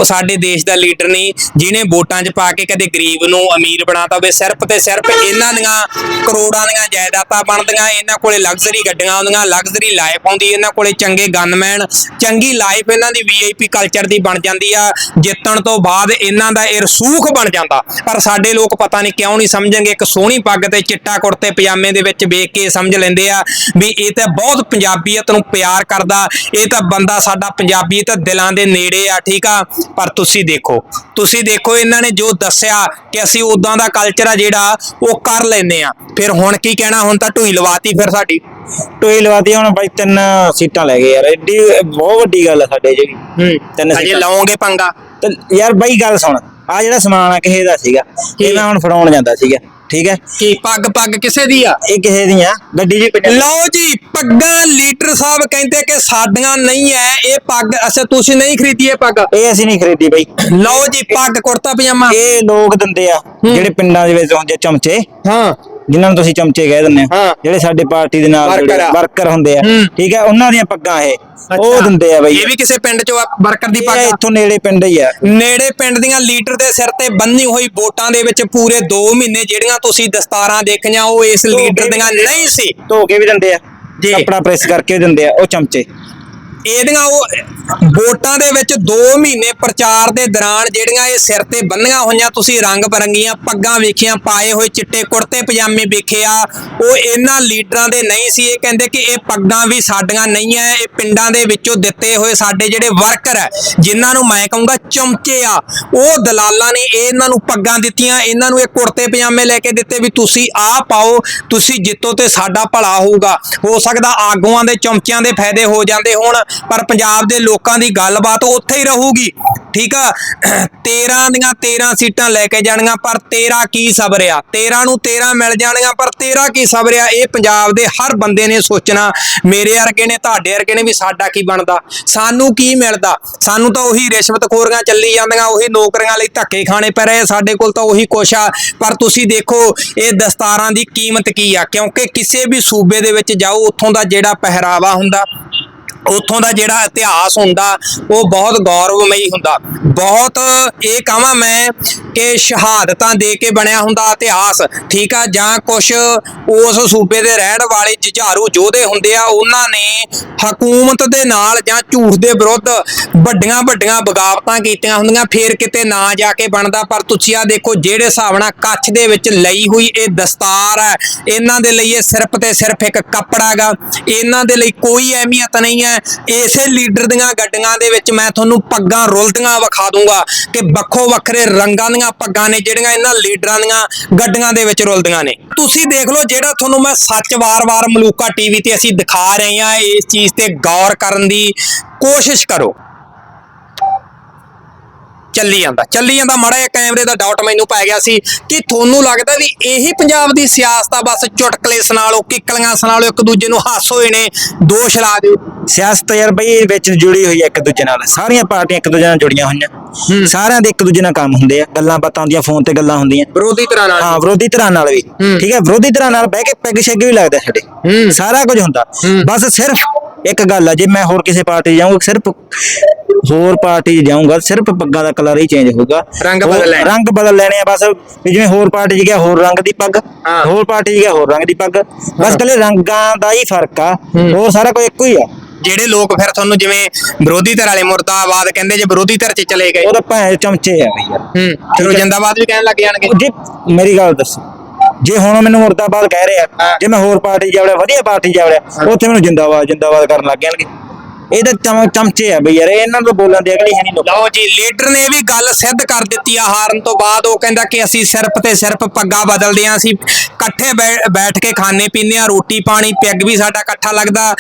A: ਸਾਡੇ ਦੇਸ਼ ਦਾ ਲੀਡਰ ਨਹੀਂ, ਜਿਹਨੇ ਵੋਟਾਂ 'ਚ ਪਾ ਕੇ ਕਦੇ ਗਰੀਬ ਨੂੰ ਅਮੀਰ ਬਣਾਤਾ ਹੋਵੇ, ਸਿਰਫ ਤੇ ਸਿਰਫ ਇਹਨਾਂ ਦੀਆਂ ਕਰੋੜਾਂ ਦੀਆਂ ਜਾਇਦਾਦਾਂ ਬਣਦੀਆਂ, ਇਹਨਾਂ ਕੋਲੇ ਲਗਜ਼ਰੀ ਗੱਡੀਆਂ ਆਉਂਦੀਆਂ ਲਗਜ਼ਰੀ ਲਾਈਫ ਆਉਂਦੀ, ਇਹਨਾਂ ਕੋਲੇ ਚੰਗੇ ਗਨਮੈਨ ਚੰਗੀ ਲਾਈਫ ਇਹਨਾਂ ਦੀ ਵੀਆਈਪੀ ਕਲਚਰ ਦੀ ਬਣ ਜਾਂਦੀ ਆ, ਜਿੱਤਣ ਤੋਂ ਬਾਅਦ ਇਹਨਾਂ ਦਾ ਇਹ ਰਸੂਖ ਬਣ ਜਾਂਦਾ। ਪਰ ਸਾਡੇ ਲੋਕ ਪਤਾ ਨਹੀਂ ਕਿਉਂ ਨਹੀਂ ਸਮਝਣਗੇ, ਇੱਕ ਸੋਹਣੀ ਪੱਗ ਤੇ ਚਿੱਟਾ ਕੁੜਤੇ ਪਜਾਮੇ ਦੇ ਵਿੱਚ ਵੇਖ ਕੇ ਸਮਝ ਲੈਂਦੇ ਆ ਵੀ ਇਹ ਤਾਂ ਬਹੁਤ ਪੰਜਾਬੀਅਤ ਨੂੰ ਪਿਆਰ ਕਰਦਾ, ਇਹ ਤਾਂ ਬੰਦਾ ਸਾਡਾ ਪੰਜਾਬੀਅਤ ਦਿਲਾਂ ਦੇ ਨੇੜੇ ਆ, ਠੀਕ ਆ? ਪਰ ਤੁਸੀਂ ਦੇਖੋ ਤੁਸੀਂ ਦੇਖੋ ਇਹਨਾਂ ਨੇ ਜੋ ਦੱਸਿਆ ਕਿ ਅਸੀਂ ਉਦਾਂ ਦਾ ਕਲਚਰ ਆ ਜਿਹੜਾ ਉਹ ਕਰ ਲੈਨੇ ਆ। ਫਿਰ ਹੁਣ ਕੀ ਕਹਿਣਾ ਹੁਣ ਤਾਂ ਢੂਈ ਲਵਾਤੀ ਫਿਰ ਸਾਡੀ।
C: ਟੋਈ ਲਵਾਦੀ ਹੁਣ ਬਾਈ ਤਿੰਨ ਸੀਟਾਂ ਲੈ ਗਏ ਯਾਰ ਐਡੀ ਬਹੁਤ ਵੱਡੀ ਗੱਲ ਆ ਸਾਡੇ 'ਚ ਵੀ ਤਿੰਨ
A: ਅਜੇ
C: ਸੀਟਾਂ।
A: ਲਾਉਂਗੇ ਪੰਗਾ।
C: ਤੇ ਯਾਰ ਬਾਈ ਗੱਲ ਸੁਣ ਆ ਜਿਹੜਾ ਸਮਾਨ ਆ ਕਿਸੇ ਦਾ ਸੀਗਾ ਇਹ ਮੈਂ ਹੁਣ ਫੜਾਉਣ ਜਾਂਦਾ ਸੀਗਾ। ਠੀਕ ਹੈ?
A: ਕੀ ਪੱਗ ਪੱਗ ਕਿਸੇ ਦੀ ਆ?
C: ਇਹ ਕਿਸੇ ਦੀਆਂ ਗੱਡੀ 'ਚ ਪਈਆਂ
A: ਲਓ ਜੀ ਪੱਗਾਂ ਲੀਡਰ ਸਾਹਿਬ ਕਹਿੰਦੇ ਕਿ ਸਾਡੀਆਂ ਨਹੀਂ ਐ ਇਹ ਪੱਗ ਅੱਛਾ ਤੁਸੀਂ ਨਹੀਂ ਖਰੀਦੀ ਇਹ ਪੱਗ?
C: ਇਹ ਅਸੀਂ ਨਹੀਂ ਖਰੀਦੀ ਬਾਈ।
A: ਲਓ ਜੀ ਪੱਗ ਕੁੜਤਾ ਪਜਾਮਾ।
C: ਇਹ ਲੋਕ ਦਿੰਦੇ ਆ ਜਿਹੜੇ ਪਿੰਡਾਂ ਦੇ ਵਿੱਚ ਹੁੰਦੇ ਚਮਚੇ।
A: ਹਾਂ।
C: ਜਿਨ੍ਹਾਂ ਨੂੰ ਤੁਸੀਂ ਚਮਚੇ ਕਹਿ ਦਿੰਦੇ
A: ਹਾਂ।
C: ਆ ਜਿਹੜੇ ਸਾਡੇ ਪਾਰਟੀ ਦੇ ਨਾਲ
A: ਵਰਕਰ ਆ।
C: ਵਰਕਰ ਹੁੰਦੇ ਆ
A: ਹੂੰ।
C: ਠੀਕ ਹੈ ਉਹਨਾਂ ਦੀਆਂ ਪੱਗਾਂ ਇਹ ਉਹ
A: ਅੱਛਾ।
C: ਦਿੰਦੇ ਆ ਬਾਈ
A: ਇਹ ਵੀ ਕਿਸੇ ਪਿੰਡ ਚੋਂ ਵਰਕਰ ਦੀ ਪੱਗ
C: ਇਹ
A: ਆ?
C: ਇੱਥੋਂ ਨੇੜੇ ਪਿੰਡ ਹੀ ਆ
A: ਨੇੜੇ ਪਿੰਡ ਦੀਆਂ ਲੀਡਰ ਦੇ ਸਿਰ ਤੇ ਬੰਨੀ ਹੋਈ ਵੋਟਾਂ ਦੇ ਵਿੱਚ ਪੂਰੇ 2 ਮਹੀਨੇ ਜਿਹੜੀਆਂ ਤੁਸੀਂ ਦਸਤਾਰਾਂ ਦੇਖੀਆਂ ਉਹ ਇਸ ਲੀਡਰ ਦੀਆਂ ਨਹੀਂ ਸੀ
C: ਧੋ ਕੇ ਵੀ ਦਿੰਦੇ ਆ
A: ਜੀ।
C: ਕੱਪੜਾ ਪ੍ਰੈਸ ਕਰਕੇ ਵੀ ਦਿੰਦੇ ਆ ਉਹ ਚਮਚੇ
A: ਇਹਦੀਆਂ ਉਹ ਵੋਟਾਂ ਦੇ ਵਿੱਚ 2 ਮਹੀਨੇ ਪ੍ਰਚਾਰ ਦੇ ਦੌਰਾਨ ਜਿਹੜੀਆਂ ਇਹ ਸਿਰ ਤੇ ਬੰਨੀਆਂ ਹੋਈਆਂ, ਤੁਸੀਂ ਰੰਗ ਬਰੰਗੀਆਂ ਪੱਗਾਂ ਵੇਖੀਆਂ, ਪਾਏ ਹੋਏ ਚਿੱਟੇ ਕੁੜਤੇ, ਪਜਾਮੇ ਵੇਖੇ ਆ, ਉਹ ਇਹਨਾਂ ਲੀਡਰਾਂ ਦੇ ਨਹੀਂ ਸੀ। ਇਹ ਕਹਿੰਦੇ ਕਿ ਇਹ ਪੱਗਾਂ ਵੀ ਸਾਡੀਆਂ ਨਹੀਂ ਐ, ਇਹ ਪਿੰਡਾਂ ਦੇ ਵਿੱਚੋਂ ਦਿੱਤੇ ਹੋਏ ਸਾਡੇ ਜਿਹੜੇ ਵਰਕਰ ਐ, ਜਿਨ੍ਹਾਂ ਨੂੰ ਮੈਂ ਕਹੂੰਗਾ ਚਮਚੇ ਆ, ਉਹ ਦਲਾਲਾਂ ਨੇ ਇਹਨਾਂ ਨੂੰ ਪੱਗਾਂ ਦਿੱਤੀਆਂ, ਇਹਨਾਂ ਨੂੰ ਇਹ ਕੁੜਤੇ, ਪਜਾਮੇ ਲੈ ਕੇ ਦਿੱਤੇ ਵੀ ਤੁਸੀਂ ਆ ਪਾਓ, ਤੁਸੀਂ ਜਿੱਤੋ ਤੇ ਸਾਡਾ ਭਲਾ ਹੋਊਗਾ। ਹੋ ਸਕਦਾ ਆਗੂਆਂ ਦੇ ਚਮਚਿਆਂ ਦੇ ਫਾਇਦੇ ਹੋ ਜਾਂਦੇ ਹੋਣ ਪਰ ਪੰਜਾਬ ਦੇ ਲੋਕਾਂ ਦੀ ਗੱਲਬਾਤ ਉੱਥੇ ਹੀ ਰਹੂਗੀ। ਠੀਕ ਆ? 13 ਦੀਆਂ 13 ਸੀਟਾਂ ਲੈ ਕੇ ਜਾਣੀਆਂ, ਪਰ 13 ਕੀ ਸਬਰ ਆ 13 ਨੂੰ 13 ਮਿਲ ਜਾਣੀਆਂ, ਪਰ 13 ਕੀ ਸਬਰ ਆ ਇਹ ਪੰਜਾਬ ਦੇ ਹਰ ਬੰਦੇ ਨੇ ਸੋਚਣਾ। ਮੇਰੇ ਵਰਗੇ ਨੇ, ਤੁਹਾਡੇ ਵਰਗੇ ਨੇ ਵੀ ਸਾਡਾ ਕੀ ਬਣਦਾ? ਸਾਨੂੰ ਕੀ ਮਿਲਦਾ? ਸਾਨੂੰ ਤਾਂ ਉਹੀ ਰਿਸ਼ਵਤਖੋਰੀਆਂ ਚੱਲੀ ਜਾਂਦੀਆਂ, ਉਹੀ ਨੌਕਰੀਆਂ ਲਈ ਧੱਕੇ ਖਾਣੇ ਪੈ ਰਹੇ ਸਾਡੇ ਕੋਲ ਤਾਂ ਉਹੀ ਕੁਛ ਆ। ਪਰ ਤੁਸੀਂ ਦੇਖੋ, ਇਹ ਦਸਤਾਰਾਂ ਦੀ ਕੀਮਤ ਕੀ ਆ? ਕਿਉਂਕਿ ਕਿਸੇ ਵੀ ਸੂਬੇ ਦੇ ਵਿੱਚ ਜਾਓ, ਉੱਥੋਂ ਦਾ ਜਿਹੜਾ ਪਹਿਰਾਵਾ ਹੁੰਦਾ ਉੱਥੋਂ ਦਾ ਜਿਹੜਾ ਇਤਿਹਾਸ ਹੁੰਦਾ, ਉਹ ਬਹੁਤ ਗੌਰਵਮਈ ਹੁੰਦਾ। ਬਹੁਤ ਇਹ ਕਹਾਂ ਮੈਂ ਕਿ ਸ਼ਹਾਦਤਾਂ ਦੇ ਕੇ ਬਣਿਆ ਹੁੰਦਾ ਇਤਿਹਾਸ, ਠੀਕ ਆ? ਜਾਂ ਕੁਛ ਉਸ ਸੂਬੇ ਦੇ ਰਹਿਣ ਵਾਲੇ ਜੁਝਾਰੂ ਯੋਧੇ ਹੁੰਦੇ ਆ, ਉਹਨਾਂ ਨੇ ਹਕੂਮਤ ਦੇ ਨਾਲ ਜਾਂ ਝੂਠ ਦੇ ਵਿਰੁੱਧ ਵੱਡੀਆਂ ਵੱਡੀਆਂ ਬਗਾਵਤਾਂ ਕੀਤੀਆਂ ਹੁੰਦੀਆਂ। ਫੇਰ ਕਿਤੇ ਨਾ ਜਾ ਕੇ ਬਣਦਾ, ਪਰ ਤੁਸੀਂ ਆ ਦੇਖੋ, ਜਿਹੜੇ ਹਿਸਾਬ ਨਾਲ ਕੱਛ ਦੇ ਵਿੱਚ ਲਈ ਹੋਈ ਇਹ ਦਸਤਾਰ ਹੈ, ਇਹਨਾਂ ਦੇ ਲਈ ਇਹ ਸਿਰਫ ਤੇ ਸਿਰਫ ਇੱਕ ਕੱਪੜਾ ਗਾ ਇਹਨਾਂ ਦੇ ਲਈ ਕੋਈ ਅਹਿਮੀਅਤ ਨਹੀਂ ਹੈ। ਇਸੇ ਲੀਡਰ ਦੀਆਂ ਗੱਡੀਆਂ ਦੇ ਵਿੱਚ ਮੈਂ ਤੁਹਾਨੂੰ ਪੱਗਾਂ ਰੁਲਦੀਆਂ ਵਿਖਾ ਦੂੰਗਾ ਕਿ ਵੱਖੋ ਵੱਖਰੇ ਰੰਗਾਂ ਦੀਆਂ ਪੱਗਾਂ ਨੇ ਜਿਹੜੀਆਂ ਇਹਨਾਂ ਲੀਡਰਾਂ ਦੀਆਂ ਗੱਡੀਆਂ ਦੇ ਵਿੱਚ ਰੁਲਦੀਆਂ ਨੇ। ਤੁਸੀਂ ਦੇਖ ਲਓ ਜਿਹੜਾ ਤੁਹਾਨੂੰ ਮੈਂ ਸੱਚ ਵਾਰ-ਵਾਰ ਮਲੂਕਾ ਟੀਵੀ ਤੇ ਅਸੀਂ ਦਿਖਾ ਰਹੇ ਹਾਂ, ਇਸ ਚੀਜ਼ ਤੇ ਗੌਰ ਕਰਨ ਦੀ ਕੋਸ਼ਿਸ਼ ਕਰੋ। ਚੱਲੀ ਜਾਂਦਾ। ਚੱਲੀ ਜਾਂਦਾ ਮਾੜਾ ਜਿਹਾ ਕੈਮਰੇ ਦਾ ਡਾਊਟ ਮੈਨੂੰ ਪੈ ਗਿਆ ਸੀ ਕਿ ਤੁਹਾਨੂੰ ਲੱਗਦਾ ਵੀ ਇਹੀ ਪੰਜਾਬ ਦੀ ਸਿਆਸਤ ਆ ਬਸ ਚੁਟਕਲੇ ਸੁਣਾ ਲਓ ਕਿੱਕਲੀਆਂ ਸੁਣਾ ਲਓ ਇੱਕ ਦੂਜੇ ਨੂੰ ਹਾਸੋ ਨੇ ਦੋਸ਼ ਲਾ ਦਿਓ।
C: ਸਿਆਸਤ ਯਾਰ ਬਈ ਵਿੱਚ ਜੁੜੀ ਹੋਈ ਹੈ ਇੱਕ ਦੂਜੇ ਨਾਲ। ਸਾਰੀਆਂ ਪਾਰਟੀਆਂ ਇੱਕ ਦੂਜੇ ਨਾਲ ਜੁੜੀਆਂ ਹੋਈਆਂ। ਸਾਰਿਆਂ ਦੇ ਇੱਕ ਦੂਜੇ ਨਾਲ ਕੰਮ ਹੁੰਦੇ ਆ। ਗੱਲਾਂ ਬਾਤਾਂ ਹੁੰਦੀਆਂ ਫੋਨ ਤੇ ਗੱਲਾਂ ਹੁੰਦੀਆਂ।
A: ਵਿਰੋਧੀ ਤਰ੍ਹਾਂ ਨਾਲ
C: ਹਾਂ ਵਿਰੋਧੀ ਧਿਰਾਂ ਨਾਲ ਵੀ। ਠੀਕ ਹੈ? ਵਿਰੋਧੀ ਧਿਰਾਂ ਨਾਲ ਬਹਿ ਕੇ ਪੈਗ ਸ਼ੈਗ ਵੀ ਲੱਗਦਾ ਸਾਡੇ। ਸਾਰਾ ਕੁਝ ਹੁੰਦਾ। ਬਸ ਸਿਰਫ ਇੱਕ ਗੱਲ ਆ ਜੇ ਮੈਂ ਹੋਰ ਕਿਸੇ ਪਾਰਟੀ ਜਾਊਂਗਾ ਸਿਰਫ ਹੋਰ ਪਾਰਟੀ ਜਾਊਂਗਾ ਸਿਰਫ ਪੱਗਾਂ ਦਾ ਕਲਰ ਹੀ ਚੇਂਜ ਹੋਊਗਾ।
A: ਰੰਗ
C: ਹੋਰ-
A: ਬਦਲ ਲੈਣੇ।
C: ਰੰਗ ਬਦਲ ਲੈਣੇ ਆ ਬਸ ਵੀ ਜਿਵੇਂ ਹੋਰ ਪਾਰਟੀ 'ਚ ਗਿਆ ਹੋਰ ਰੰਗ ਦੀ ਪੱਗ।
A: ਹਾਂ।
C: ਹੋਰ ਪਾਰਟੀ 'ਚ ਗਿਆ ਹੋਰ ਰੰਗ ਦੀ ਪੱਗ। ਬਸ ਕੱਲੇ ਰੰਗਾਂ ਦਾ ਹੀ ਫ਼ਰਕ ਆ ਹੋਰ ਸਾਰਾ ਕੁਝ ਇੱਕੋ ਹੀ ਆ।
A: ਜਿਹੜੇ ਲੋਕ ਫਿਰ ਤੁਹਾਨੂੰ ਜਿਵੇਂ ਵਿਰੋਧੀ ਧਿਰ ਵਾਲੇ ਮੁਰਦਾਬਾਦ ਕਹਿੰਦੇ ਜੇ ਵਿਰੋਧੀ ਧਿਰ 'ਚ ਚਲੇ ਗਏ।
C: ਉਹ ਤਾਂ ਭੈਣ ਚਮਚੇ ਆ ਬਈ ਯਾਰ।
A: ਹੂੰ ਫਿਰ ਉਹ ਜਿੰਦਾਬਾਦ ਵੀ ਕਹਿਣ ਲੱਗ ਜਾਣਗੇ।
C: ਜੇ ਮੇਰੀ ਗੱਲ ਦੱਸ ਜੇ ਹੁਣ ਮੈਨੂੰ ਮੁਰਦਾਬਾਦ ਕਹਿ ਰਹੇ। ਜੇ ਮੈਂ ਹੋਰ ਪਾਰਟੀ ਜਾਵੜਿਆ ਵਧੀਆ ਪਾਰਟੀ ਜਾਵੜਿਆ ਉੱਥੇ ਮੈਨੂੰ ਜਿੰਦਾਬਾਦ ਜਿੰਦਾਬਾਦ ਕਰਨ ਲੱਗ ਜਾਣਗੇ। ਇਹ ਤਾਂ ਚਮ- ਚਮਚੇ ਆ ਬਈ ਯਾਰ ਇਹਨਾਂ ਨੂੰ ਬੋਲਣ ਦੀ ਅਗਲੀ ਹੈ ਨਹੀਂ
A: ਲਓ ਜੀ ਲੀਡਰ ਨੇ ਵੀ ਗੱਲ ਸਿੱਧ ਕਰ ਦਿੱਤੀ ਆ ਹਾਰਨ ਤੋਂ ਬਾਅਦ। ਉਹ ਕਹਿੰਦਾ ਕਿ ਅਸੀਂ ਸਿਰਫ ਤੇ ਸਿਰਫ ਪੱਗਾਂ ਬਦਲਦੇ ਆ ਅਸੀਂ ਇਕੱਠੇ ਬੈਠ ਕੇ ਖਾਣੇ ਪੀਂਦੇ ਆ ਰੋਟੀ ਪਾਣੀ ਪੈਗ ਵੀ ਸਾਡਾ ਇਕੱਠਾ ਲੱਗਦਾ।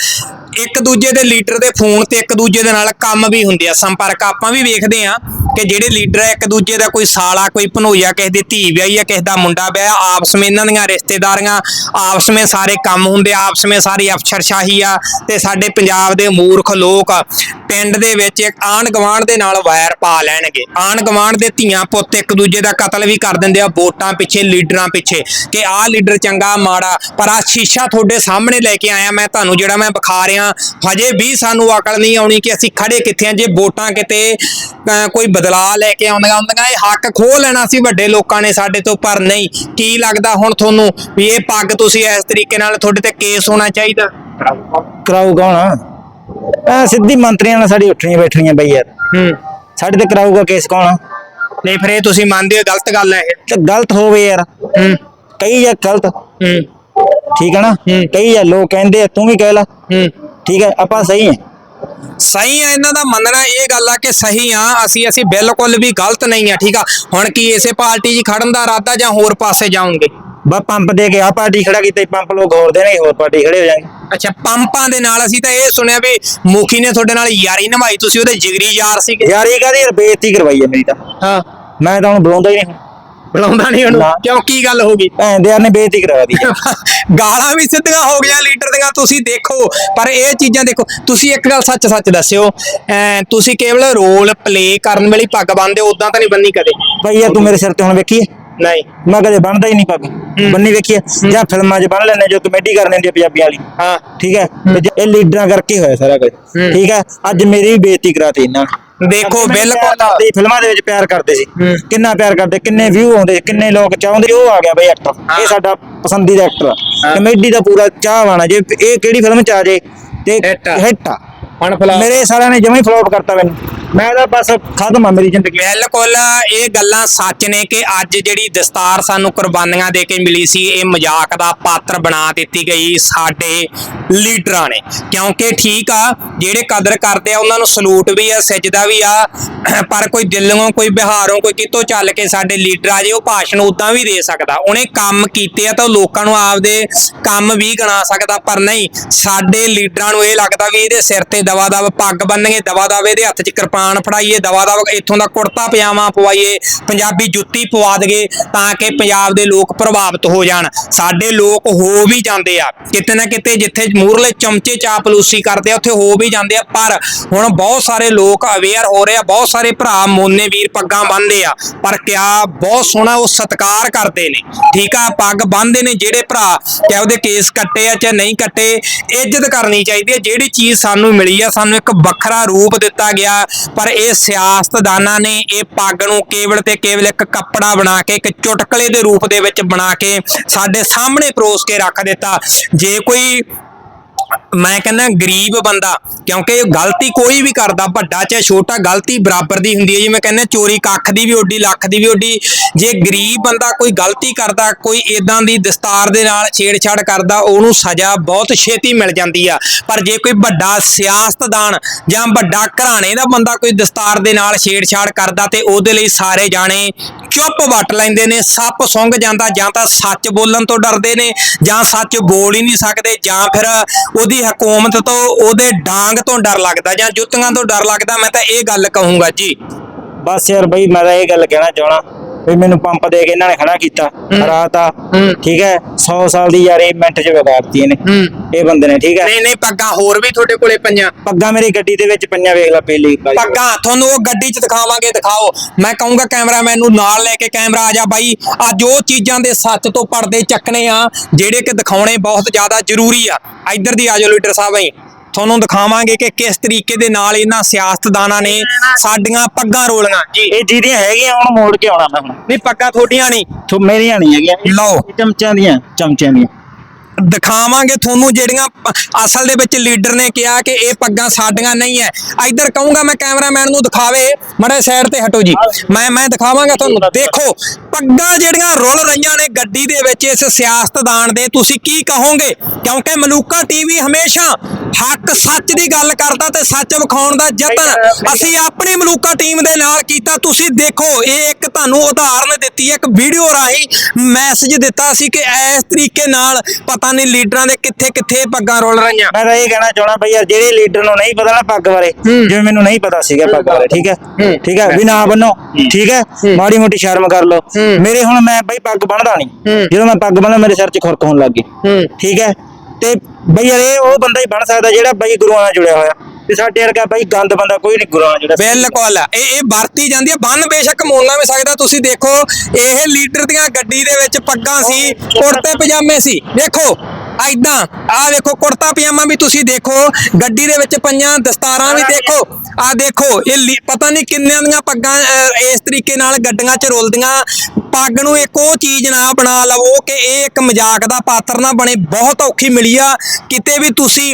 A: ਇੱਕ ਦੂਜੇ ਦੇ ਲੀਡਰ ਦੇ ਫੋਨ ਤੇ ਇੱਕ ਦੂਜੇ ਦੇ ਨਾਲ ਕੰਮ ਵੀ ਹੁੰਦੇ ਆ ਸੰਪਰਕ ਆਪਾਂ ਵੀ ਵੇਖਦੇ ਆ ਕਿ ਜਿਹੜੇ ਲੀਡਰ ਆ ਇੱਕ ਦੂਜੇ ਦਾ ਕੋਈ ਸਾਲਾ ਕੋਈ ਭਨੋਈਆ ਕਿਸੇ ਦੀ ਧੀ ਵਿਆਹੀ ਆ ਕਿਸੇ ਦਾ ਮੁੰਡਾ ਵਿਆਹਿਆ ਆਪਸ ਵਿੱਚ ਇਹਨਾਂ ਦੀਆਂ ਰਿਸ਼ਤੇਦਾਰੀਆਂ ਆਪਸ ਵਿੱਚ ਸਾਰੇ ਕੰਮ ਹੁੰਦੇ ਆਪਸ ਵਿੱਚ ਸਾਰੀ ਅਫਸਰਸ਼ਾਹੀ ਆ ਤੇ ਸਾਡੇ ਪੰਜਾਬ ਦੇ ਮੂਰਖ ਲੋਕ ਪਿੰਡ ਦੇ ਵਿੱਚ ਇੱਕ ਆਣ ਗਵਾਂਢ ਦੇ ਨਾਲ ਵੈਰ ਪਾ ਲੈਣਗੇ। ਆਣ ਗਵਾਂਢ ਦੇ ਧੀਆਂ ਪੁੱਤ ਇੱਕ ਦੂਜੇ ਦਾ ਕਤਲ ਵੀ ਕਰ ਦਿੰਦੇ ਆ ਵੋਟਾਂ ਪਿੱਛੇ ਲੀਡਰਾਂ ਪਿੱਛੇ। ਕਿ ਆਹ ਲੀਡਰ ਚੰਗਾ ਮਾੜਾ ਪਰ ਆ ਸ਼ੀਸ਼ਾ ਤੁਹਾਡੇ ਸਾਹਮਣੇ ਲੈ ਕੇ ਆਇਆ ਮੈਂ ਤੁਹਾਨੂੰ ਜਿਹੜਾ ਮੈਂ ਵਿਖਾ ਰਿਹਾ ਹਜੇ ਵੀ ਸਾਨੂੰ ਅਕਲ ਨਹੀਂ ਆਉਣੀ ਕਿ ਅਸੀਂ ਖੜੇ ਕਿੱਥੇ ਆ ਜੇ ਵੋਟਾਂ ਕਿਤੇ ਅਹ, ਕੋਈ ਬਦਲਾਅ ਲੈ ਕੇ ਆਉਂਦੀਆਂ ਹੁੰਦੀਆਂ ਇਹ ਹੱਕ ਖੋਹ ਲੈਣਾ ਸੀ ਵੱਡੇ ਲੋਕਾਂ ਨੇ ਸਾਡੇ ਤੋਂ ਪਰ ਨਹੀਂ। ਕੀ ਲੱਗਦਾ ਹੁਣ ਤੁਹਾਨੂੰ ਵੀ ਇਹ ਪੱਗ ਤੁਸੀਂ ਇਸ ਤਰੀਕੇ ਨਾਲ ਤੁਹਾਡੇ ਤੇ ਕੇਸ ਹੋਣਾ ਚਾਹੀਦਾ?
C: ਕਰਾਊਗਾ ਹੁਣ। ਆ ਸਿੱਧੀ ਮੰਤਰੀਆਂ ਨਾਲ ਸਾਡੀ ਉੱਠਣੀਆਂ ਬੈਠਣੀਆਂ ਬਈ ਯਾਰ।
A: ਹੂੰ।
C: ਸਾਡੇ ਤੇ ਕਰਾਊਗਾ ਕੇਸ ਕੌਣ?
A: ਨਹੀਂ ਫਿਰ ਇਹ ਤੁਸੀਂ ਮੰਨਦੇ ਹੋ ਗਲਤ ਗੱਲ ਹੈ ਇਹ?
C: ਤੇ ਗਲਤ ਹੋਵੇ ਯਾਰ।
A: ਹੂੰ।
C: ਕਈ ਜਾਂ ਗਲਤ।
A: ਹੂੰ।
C: ਠੀਕ ਹੈ ਨਾ। ਕਈ ਜਾਂ ਲੋਕ ਕਹਿੰਦੇ ਆ ਤੂੰ ਵੀ ਕਹਿ ਲਾ।
A: ਹੂੰ।
C: ਠੀਕ ਹੈ ਆਪਾਂ ਸਹੀ ਹੈ।
A: ਸਹੀ ਆ ਇਹਨਾਂ ਦਾ ਮੰਨਣਾ ਇਹ ਗੱਲ ਆ ਕਿ ਸਹੀ ਆ ਅਸੀਂ ਅਸੀਂ ਬਿਲਕੁਲ ਵੀ ਗਲਤ ਨਹੀਂ ਆ ਠੀਕ ਆ? ਹੁਣ ਕੀ ਇਸੇ ਪਾਰਟੀ 'ਚ ਖੜਨ ਦਾ ਇਰਾਦਾ ਜਾਂ ਹੋਰ ਪਾਸੇ ਜਾਓਗੇ
C: ਬਾ ਪੰਪ ਦੇ ਕੇ ਆ ਪਾਰਟੀ ਖੜਾ ਕੀਤਾ ਸੀ, ਪੰਪ ਲੋਕ ਹੋਰ ਦੇਣਗੇ ਹੋਰ ਪਾਰਟੀ ਖੜੇ ਹੋ ਜਾਣਗੇ।
A: ਅੱਛਾ ਪੰਪਾਂ ਦੇ ਨਾਲ ਅਸੀਂ ਤਾਂ ਇਹ ਸੁਣਿਆ ਵੀ ਮੁਖੀ ਨੇ ਤੁਹਾਡੇ ਨਾਲ ਯਾਰੀ ਨਿਭਾਈ ਤੁਸੀਂ ਉਹਦੇ ਜਿਗਰੀ ਯਾਰ ਸੀਗੇ।
C: ਯਾਰ ਇਹ ਯਾਰ ਬੇਇੱਜ਼ਤੀ ਕਰਵਾਈ ਹੈ ਮੇਰੀ ਤਾਂ।
A: ਹਾਂ।
C: ਮੈਂ ਤਾਂ ਹੁਣ ਬੁਲਾਉਂਦਾ ਹੀ ਨਹੀਂ।
A: ਬੁਲਾਉਂਦਾ ਨਹੀਂ ਉਹਨੂੰ। ਕਿਉਂ? ਕੀ ਗੱਲ ਹੋ ਗਈ?
C: ਯਾਰ ਨੇ ਬੇਇੱਜ਼ਤੀ ਕਰਵਾ ਦੀ <laughs>
A: ਗਾਲਾਂ ਵੀ ਸਿੱਧੀਆਂ ਹੋ ਗਈਆਂ ਲੀਡਰ ਦੀਆਂ ਤੁਸੀਂ ਦੇਖੋ। ਪਰ ਇਹ ਚੀਜ਼ਾਂ ਦੇਖੋ ਤੁਸੀਂ ਇੱਕ ਗੱਲ ਸੱਚ ਸੱਚ ਦੱਸਿਓ ਐਂ ਤੁਸੀਂ ਕੇਵਲ ਰੋਲ ਪਲੇ ਕਰਨ ਵੇਲੇ ਹੀ ਪੱਗ ਬੰਨਦੇ ਉਦਾਂ ਤਾਂ ਨਹੀਂ ਬੰਨੀ ਕਦੇ।
C: ਭਾਈ ਯਾਰ ਤੂੰ ਮੇਰੇ ਸਿਰ ਤੇ ਹੁਣ ਵੇਖੀ ਹੈ
A: ਨਹੀਂ।
C: ਮੈਂ ਕਦੇ ਬਣਦਾ ਹੀ ਨਹੀਂ ਪੱਗ ਬੰਨੀ ਵੇਖੀ ਹੈ। ਜਾਂ ਫਿਲਮਾਂ 'ਚ ਬਣ ਲੈਣੇ ਜੋ ਕਮੇਡੀ ਕਰ ਲੈਂਦੀ ਹੈ ਪੰਜਾਬੀਆਂ ਵਾਲੀ।
A: ਹਾਂ।
C: ਠੀਕ ਹੈ? ਇਹ ਲੀਡਰਾਂ ਕਰਕੇ ਹੋਇਆ ਸਾਰਾ ਕੁਝ
A: ਹੂੰ।
C: ਠੀਕ ਹੈ? ਅੱਜ ਮੇਰੀ ਵੀ ਬੇਇੱਜ਼ਤੀ ਕਰਾਤੀ ਇਹਨਾਂ ਨੇ।
A: ਦੇਖੋ ਬਿਲਕੁਲ
C: ਕਰਦੇ ਫਿਲਮਾਂ ਦੇ ਵਿੱਚ ਪਿਆਰ ਕਰਦੇ ਸੀ
A: ਹੂੰ।
C: ਕਿੰਨਾ ਪਿਆਰ ਕਰਦੇ ਕਿੰਨੇ ਵਿਊ ਆਉਂਦੇ ਕਿੰਨੇ ਲੋਕ ਚਾਹੁੰਦੇ ਉਹ ਆ ਗਿਆ ਬਈ ਐਕਟਰ। ਇਹ ਸਾਡਾ ਪਸੰਦੀਦਾ ਐਕਟਰ ਆ
A: ਹਾਂ।
C: ਕਮੇਡੀ ਦਾ ਪੂਰਾ ਚਾਹਵਾਨਾ ਜੇ ਇਹ ਕਿਹੜੀ ਫਿਲਮ ਚ ਆ ਜੇ ਤੇ
A: Hit ਆ।
C: ਹਿੱਟ ਆ
A: ਹੁਣ ਫਿਲਹਾਲ
C: ਮੇਰੇ ਸਾਰਿਆਂ ਨੇ ਜਮਾਂ ਹੀ ਫਲੋਪ ਕਰਤਾ ਮੈਨੂੰ ਮੈਂ ਤਾਂ ਬਸ ਖਤਮ ਆ ਮੇਰੀ ਜ਼ਿੰਦਗੀ।
A: ਬਿਲਕੁਲ, ਇਹ ਗੱਲਾਂ ਸੱਚ ਨੇ ਕਿ ਅੱਜ ਜਿਹੜੀ ਦਸਤਾਰ ਸਾਨੂੰ ਕੁਰਬਾਨੀਆਂ ਦੇ ਕੇ ਮਿਲੀ ਸੀ, ਇਹ ਮਜ਼ਾਕ ਦਾ ਪਾਤਰ ਬਣਾ ਦਿੱਤੀ ਗਈ ਸਾਡੇ ਲੀਡਰਾਂ ਨੇ। ਕਿਉਂਕਿ ਠੀਕ ਆ, ਜਿਹੜੇ ਕਦਰ ਕਰਦੇ ਆ, ਉਹਨਾਂ ਨੂੰ ਸਲੂਟ ਵੀ ਆ ਸਜਦਾ ਵੀ ਆ, ਪਰ ਕੋਈ ਦਿਲੋਂ, ਕੋਈ ਬਿਹਾਰੋਂ, ਕੋਈ ਕਿਤੋਂ ਚੱਲ ਕੇ ਸਾਡੇ ਲੀਡਰ ਆ ਜੇ, ਉਹ ਭਾਸ਼ਣ ਉਦਾਂ ਵੀ ਦੇ ਸਕਦਾ। ਉਹਨੇ ਕੰਮ ਕੀਤੇ ਆ ਤਾਂ ਉਹ ਲੋਕਾਂ ਨੂੰ ਆਪਦੇ ਕੰਮ ਵੀ ਗਣਾ ਸਕਦਾ, ਪਰ ਨਹੀਂ, ਸਾਡੇ ਲੀਡਰਾਂ ਨੂੰ ਇਹ ਲੱਗਦਾ ਵੀ ਇਹਦੇ ਸਿਰ ਤੇ ਦਵਾ ਦਵ ਪੱਗ ਬੰਨਗੇ ਦਵਾ ਦਵ ਇਹਦੇ ਹੱਥ 'ਚ ਕਿਰਪਾਨ ਫੜਾਈਏ, ਦਵਾ ਦਵਾ ਇੱਥੋਂ ਦਾ ਕੁੜਤਾ ਪਜਾਮਾ ਪਵਾਈਏ, ਪੰਜਾਬੀ ਜੁੱਤੀ ਪਵਾ ਦਈਏ ਤਾਂ ਕਿ ਪੰਜਾਬ ਦੇ ਲੋਕ ਪ੍ਰਭਾਵਿਤ ਹੋ ਜਾਣ। ਸਾਡੇ ਲੋਕ ਹੋ ਵੀ ਜਾਂਦੇ ਆ, ਕਿਤੇ ਨਾ ਕਿਤੇ ਜਿੱਥੇ ਮੂਰਲੇ ਚਮਚੇ ਚਾਪਲੂਸੀ ਕਰਦੇ ਆ, ਉੱਥੇ ਹੋ ਵੀ ਜਾਂਦੇ ਆ, ਪਰ ਹੁਣ ਬਹੁਤ ਸਾਰੇ ਲੋਕ ਅਵੇਅਰ ਹੋ ਰਹੇ ਆ, ਬਹੁਤ ਸਾਰੇ ਭਰਾ ਮੋਨੇ ਵੀਰ ਪੱਗਾਂ ਬੰਨਦੇ ਆ, ਪਰ ਕਿਆ ਬਹੁਤ ਸੋਹਣਾ ਉਹ ਸਤਿਕਾਰ ਕਰਦੇ ਨੇ। ਠੀਕ ਆ, ਪੱਗ ਬੰਨਦੇ ਨੇ ਜਿਹੜੇ ਭਰਾ, ਚਾਹੇ ਉਹਦੇ ਕੇਸ ਕੱਟੇ ਆ ਚਾਹੇ ਨਹੀਂ ਕੱਟੇ, ਇੱਜ਼ਤ ਕਰਨੀ ਚਾਹੀਦੀ ਹੈ ਜਿਹੜੀ ਚੀਜ਼ ਸਾਨੂੰ ਮਿਲੀ ਆ, ਸਾਨੂੰ ਇੱਕ ਵੱਖਰਾ ਰੂਪ ਦਿੱਤਾ ਗਿਆ ਪਰ ਇਹ ਸਿਆਸਤਦਾਨਾਂ ਨੇ ਇਹ ਪੱਗ ਨੂੰ ਕੇਵਲ ਤੇ ਕੇਵਲ ਇੱਕ ਕੱਪੜਾ ਬਣਾ ਕੇ, ਇੱਕ ਚੁਟਕਲੇ ਦੇ ਰੂਪ ਦੇ ਵਿੱਚ ਬਣਾ ਕੇ ਸਾਡੇ ਸਾਹਮਣੇ ਪਰੋਸ ਕੇ ਰੱਖ ਦਿੱਤਾ। ਜੇ ਕੋਈ ਮੈਂ ਕਹਿੰਦਾ ਗਰੀਬ ਬੰਦਾ, ਕਿਉਂਕਿ ਗਲਤੀ ਕੋਈ ਵੀ ਕਰਦਾ, ਵੱਡਾ ਚਾਹੇ ਛੋਟਾ, ਗਲਤੀ ਬਰਾਬਰ ਦੀ ਹੁੰਦੀ ਹੈ ਜੀ। ਮੈਂ ਕਹਿੰਦਾ ਚੋਰੀ ਕੱਖ ਦੀ ਵੀ ਓਡੀ, ਲੱਖ ਦੀ ਵੀ ਓਡੀ। ਜੇ ਗਰੀਬ ਬੰਦਾ ਕੋਈ ਗਲਤੀ ਕਰਦਾ, ਕੋਈ ਇਦਾਂ ਦੀ ਦਸਤਾਰ ਦੇ ਨਾਲ ਛੇੜਛਾੜ ਕਰਦਾ, ਉਹਨੂੰ ਸਜ਼ਾ ਬਹੁਤ ਛੇਤੀ ਮਿਲ ਜਾਂਦੀ ਆ। ਪਰ ਜੇ ਕੋਈ ਵੱਡਾ ਸਿਆਸਤਦਾਨ ਜਾਂ ਵੱਡਾ ਘਰਾਣੇ ਦਾ ਬੰਦਾ ਕੋਈ ਦਸਤਾਰ ਦੇ ਨਾਲ ਛੇੜਛਾੜ ਕਰਦਾ ਤੇ ਉਹਦੇ ਲਈ ਸਾਰੇ ਜਾਣੇ ਚੁੱਪ ਵੱਟ ਲੈਂਦੇ ਨੇ, ਸੱਪ ਸੁੰਘ ਜਾਂਦਾ ਜਾਂ ਤਾਂ ਸੱਚ ਬੋਲਣ ਤੋਂ ਡਰਦੇ ਨੇ ਜਾਂ ਸੱਚ ਬੋਲ ਹੀ ਨਹੀਂ ਸਕਦੇ ਜਾਂ ਫਿਰ ਉਹਦੀ ਹਕੂਮਤ ਤੋਂ ਉਹਦੇ ਡਾਂਗ ਤੋਂ ਡਰ ਲੱਗਦਾ ਜਾਂ ਜੁੱਤੀਆਂ ਤੋਂ ਡਰ ਲੱਗਦਾ, ਮੈਂ ਤਾਂ ਇਹ ਗੱਲ ਕਹੂੰਗਾ ਜੀ।
C: ਬਸ ਯਾਰ ਬਈ ਮੈਂ ਤਾਂ ਇਹ ਗੱਲ ਕਹਿਣਾ ਚਾਹਣਾ। ਵੀ ਮੈਨੂੰ ਪੰਪ ਦੇ ਕੇ ਇਹਨਾਂ ਨੇ ਖੜਾ ਕੀਤਾ। ਹਰਾਤਾ
A: ਹੂੰ।
C: ਠੀਕ ਹੈ 100 ਸਾਲ ਦੀ ਯਾਰੀ ਮਿੰਟ ਚ ਵਿਗਾੜਤੀ ਇਹਨੇ। ਇਹ ਬੰਦੇ ਨੇ ਠੀਕ ਹੈ।
A: ਨਹੀਂ ਨਹੀਂ ਪੱਗਾਂ ਹੋਰ ਵੀ ਤੁਹਾਡੇ ਕੋਲੇ ਪਈਆਂ।
C: ਪੱਗਾਂ ਮੇਰੀ ਗੱਡੀ ਦੇ ਵਿੱਚ ਪਈਆਂ ਵੇਖ ਲੈ ਪਹਿਲੀ।
A: ਪੱਗਾਂ ਤੁਹਾਨੂੰ ਉਹ ਗੱਡੀ 'ਚ ਦਿਖਾਵਾਂਗੇ ਦਿਖਾਓ। ਮੈਂ ਕਹੂੰਗਾ ਕੈਮਰਾਮੈਨ ਨੂੰ ਨਾਲ ਲੈ ਕੇ ਕੈਮਰਾ ਆ ਜਾ ਬਾਈ। ਅੱਜ ਉਹ ਚੀਜ਼ਾਂ ਦੇ ਸੱਚ ਤੋਂ ਪਰਦੇ ਚੱਕਣੇ ਆ ਜਿਹੜੇ ਕਿ ਦਿਖਾਉਣੇ ਬਹੁਤ ਜ਼ਿਆਦਾ ਜ਼ਰੂਰੀ ਆ। ਇੱਧਰ ਦੀ ਆ ਜਾਓ ਲੀਡਰ ਸਾਹਿਬ ਆਈ ਤੁਹਾਨੂੰ ਦਿਖਾਵਾਂਗੇ ਕਿ ਕਿਸ ਤਰੀਕੇ ਦੇ ਨਾਲ ਇਹਨਾਂ ਸਿਆਸਤਦਾਨਾਂ ਨੇ ਸਾਡੀਆਂ ਪੱਗਾਂ ਰੋਲੀਆਂ। ਜੀ
C: ਇਹ ਜਿਹਦੀਆਂ ਹੈਗੀਆਂ ਹੁਣ ਮੋੜ ਕੇ ਆਉਣਾ ਮੈਂ ਹੁਣ।
A: ਨਹੀਂ ਪੱਗਾਂ ਤੁਹਾਡੀਆਂ ਨਹੀਂ।
C: ਮੇਰੀਆਂ ਨਹੀਂ ਹੈਗੀਆਂ।
A: ਲਓ।
C: ਚਮਚਿਆਂ ਦੀਆਂ ਚਮਚਿਆਂ ਦੀਆਂ।
A: ਦਿਖਾਵਾਂਗੇ ਤੁਹਾਨੂੰ ਜਿਹੜੀਆਂ ਅਸਲ ਦੇ ਵਿੱਚ ਲੀਡਰ ਨੇ ਕਿਹਾ ਕਿ ਇਹ ਪੱਗਾਂ ਸਾਡੀਆਂ ਨਹੀਂ ਹੈ ਇੱਧਰ ਕਹੂੰਗਾ ਮੈਂ ਕੈਮਰਾਮੈਨ ਨੂੰ ਦਿਖਾਵੇ ਮੜੇ ਸਾਈਡ ਤੇ ਹਟੋ ਜੀ। ਮੈਂ ਮੈਂ ਦਿਖਾਵਾਂਗਾ ਤੁਹਾਨੂੰ। ਦੇਖੋ ਪੱਗਾਂ ਜਿਹੜੀਆਂ ਰੁਲ ਰਹੀਆਂ ਨੇ ਗੱਡੀ ਦੇ ਵਿੱਚ ਇਸ ਸਿਆਸਤਦਾਨ ਦੇ ਤੁਸੀਂ ਕੀ ਕਹੋਗੇ? ਕਿਉਂਕਿ ਮਲੂਕਾ ਟੀਵੀ ਹਮੇਸ਼ਾ ਹੱਕ ਸੱਚ ਦੀ ਗੱਲ ਕਰਦਾ ਤੇ ਸੱਚ ਵਿਖਾਉਣ ਦਾ ਯਤਨ ਅਸੀਂ ਆਪਣੀ ਮਲੂਕਾ ਟੀਮ ਦੇ ਨਾਲ ਕੀਤਾ। ਤੁਸੀਂ ਦੇਖੋ ਇਹ ਇੱਕ ਤੁਹਾਨੂੰ ਉਦਾਹਰਨ ਦਿੱਤੀ ਹੈ ਇੱਕ ਵੀਡੀਓ ਰਾਹੀਂ ਮੈਸੇਜ ਦਿੱਤਾ ਸੀ ਕਿ ਇਸ ਤਰੀਕੇ ਨਾਲ ਪਤਾ ਨਹੀਂ ਲੀਡਰਾਂ ਦੇ ਕਿੱਥੇ ਕਿੱਥੇ ਪੱਗਾਂ ਰੋਲ ਰਹੀਆਂ।
C: ਮੈਂ ਤਾਂ ਇਹ ਕਹਿਣਾ ਚਾਹਣਾ ਬਈ ਯਾਰ ਜਿਹੜੇ ਲੀਡਰ ਨੂੰ ਨਹੀਂ ਪਤਾ ਨਾ ਪੱਗ ਬਾਰੇ ਜਿਵੇਂ ਮੈਨੂੰ ਨਹੀਂ ਪਤਾ ਸੀਗਾ ਪੱਗ ਬਾਰੇ ਠੀਕ ਹੈ? ਠੀਕ ਹੈ? ਵੀ ਨਾ ਬੰਨੋ ਠੀਕ ਹੈ? ਮਾੜੀ ਮੋਟੀ ਸ਼ਰਮ ਕਰ ਲਓ। ਮੇਰੇ ਹੁਣ ਮੈਂ ਬਈ ਪੱਗ ਬੰਨਦਾ ਨਹੀਂ। ਜਦੋਂ ਮੈਂ ਪੱਗ ਬੰਨਦਾ ਮੇਰੇ ਸਿਰ 'ਚ ਖੁਰਕ ਹੋਣ ਲੱਗ ਗਈ। ਠੀਕ ਹੈ? ਤੇ ਬਈ ਯਾਰ ਇਹ ਉਹ ਬੰਦਾ ਹੀ ਬਣ ਸਕਦਾ ਜਿਹੜਾ ਬਈ ਗੁਰੂਆਂ ਨਾਲ ਜੁੜਿਆ ਹੋਇਆ। ਤੇ ਸਾਡੇ ਵਰਗਾ ਬਈ ਗੰਦ ਬੰਦਾ ਕੋਈ ਨਹੀਂ ਨਾਲ ਜੁੜਿਆ
A: ਬਿਲਕੁਲ। ਇਹ ਇਹ ਵਰਤੀ ਜਾਂਦੀ ਹੈ। ਬੰਨ ਬੇਸ਼ੱਕ ਮੋਲਣਾ ਵੀ ਸਕਦਾ। ਤੁਸੀਂ ਦੇਖੋ ਇਹ ਲੀਡਰ ਦੀਆਂ ਗੱਡੀ ਦੇ ਵਿੱਚ ਪੱਗਾਂ ਸੀ ਕੁੜਤੇ। ਪਜਾਮੇ ਸੀ। ਦੇਖੋ ਐਦਾਂ ਆਹ ਦੇਖੋ ਕੁੜਤਾ ਪਜਾਮਾ ਵੀ ਤੁਸੀਂ ਦੇਖੋ। ਗੱਡੀ ਦੇ ਵਿੱਚ ਪਈਆਂ ਦਸਤਾਰਾਂ ਵੀ ਦੇਖੋ। ਆਹ ਦੇਖੋ ਇਹ ਲੀ- ਪਤਾ ਨਹੀਂ ਕਿੰਨਿਆਂ ਦੀਆਂ ਪੱਗਾਂ ਅਹ, ਇਸ ਤਰੀਕੇ ਨਾਲ ਗੱਡੀਆਂ 'ਚ ਰੁਲਦੀਆਂ। ਪੱਗ ਨੂੰ ਇੱਕ ਉਹ ਚੀਜ਼ ਨਾ ਬਣਾ ਲਵੋ ਕਿ ਇਹ ਇੱਕ ਮਜ਼ਾਕ ਦਾ ਪਾਤਰ ਨਾ ਬਣੇ। ਬਹੁਤ ਔਖੀ ਮਿਲੀ ਆ। ਕਿਤੇ ਵੀ ਤੁਸੀਂ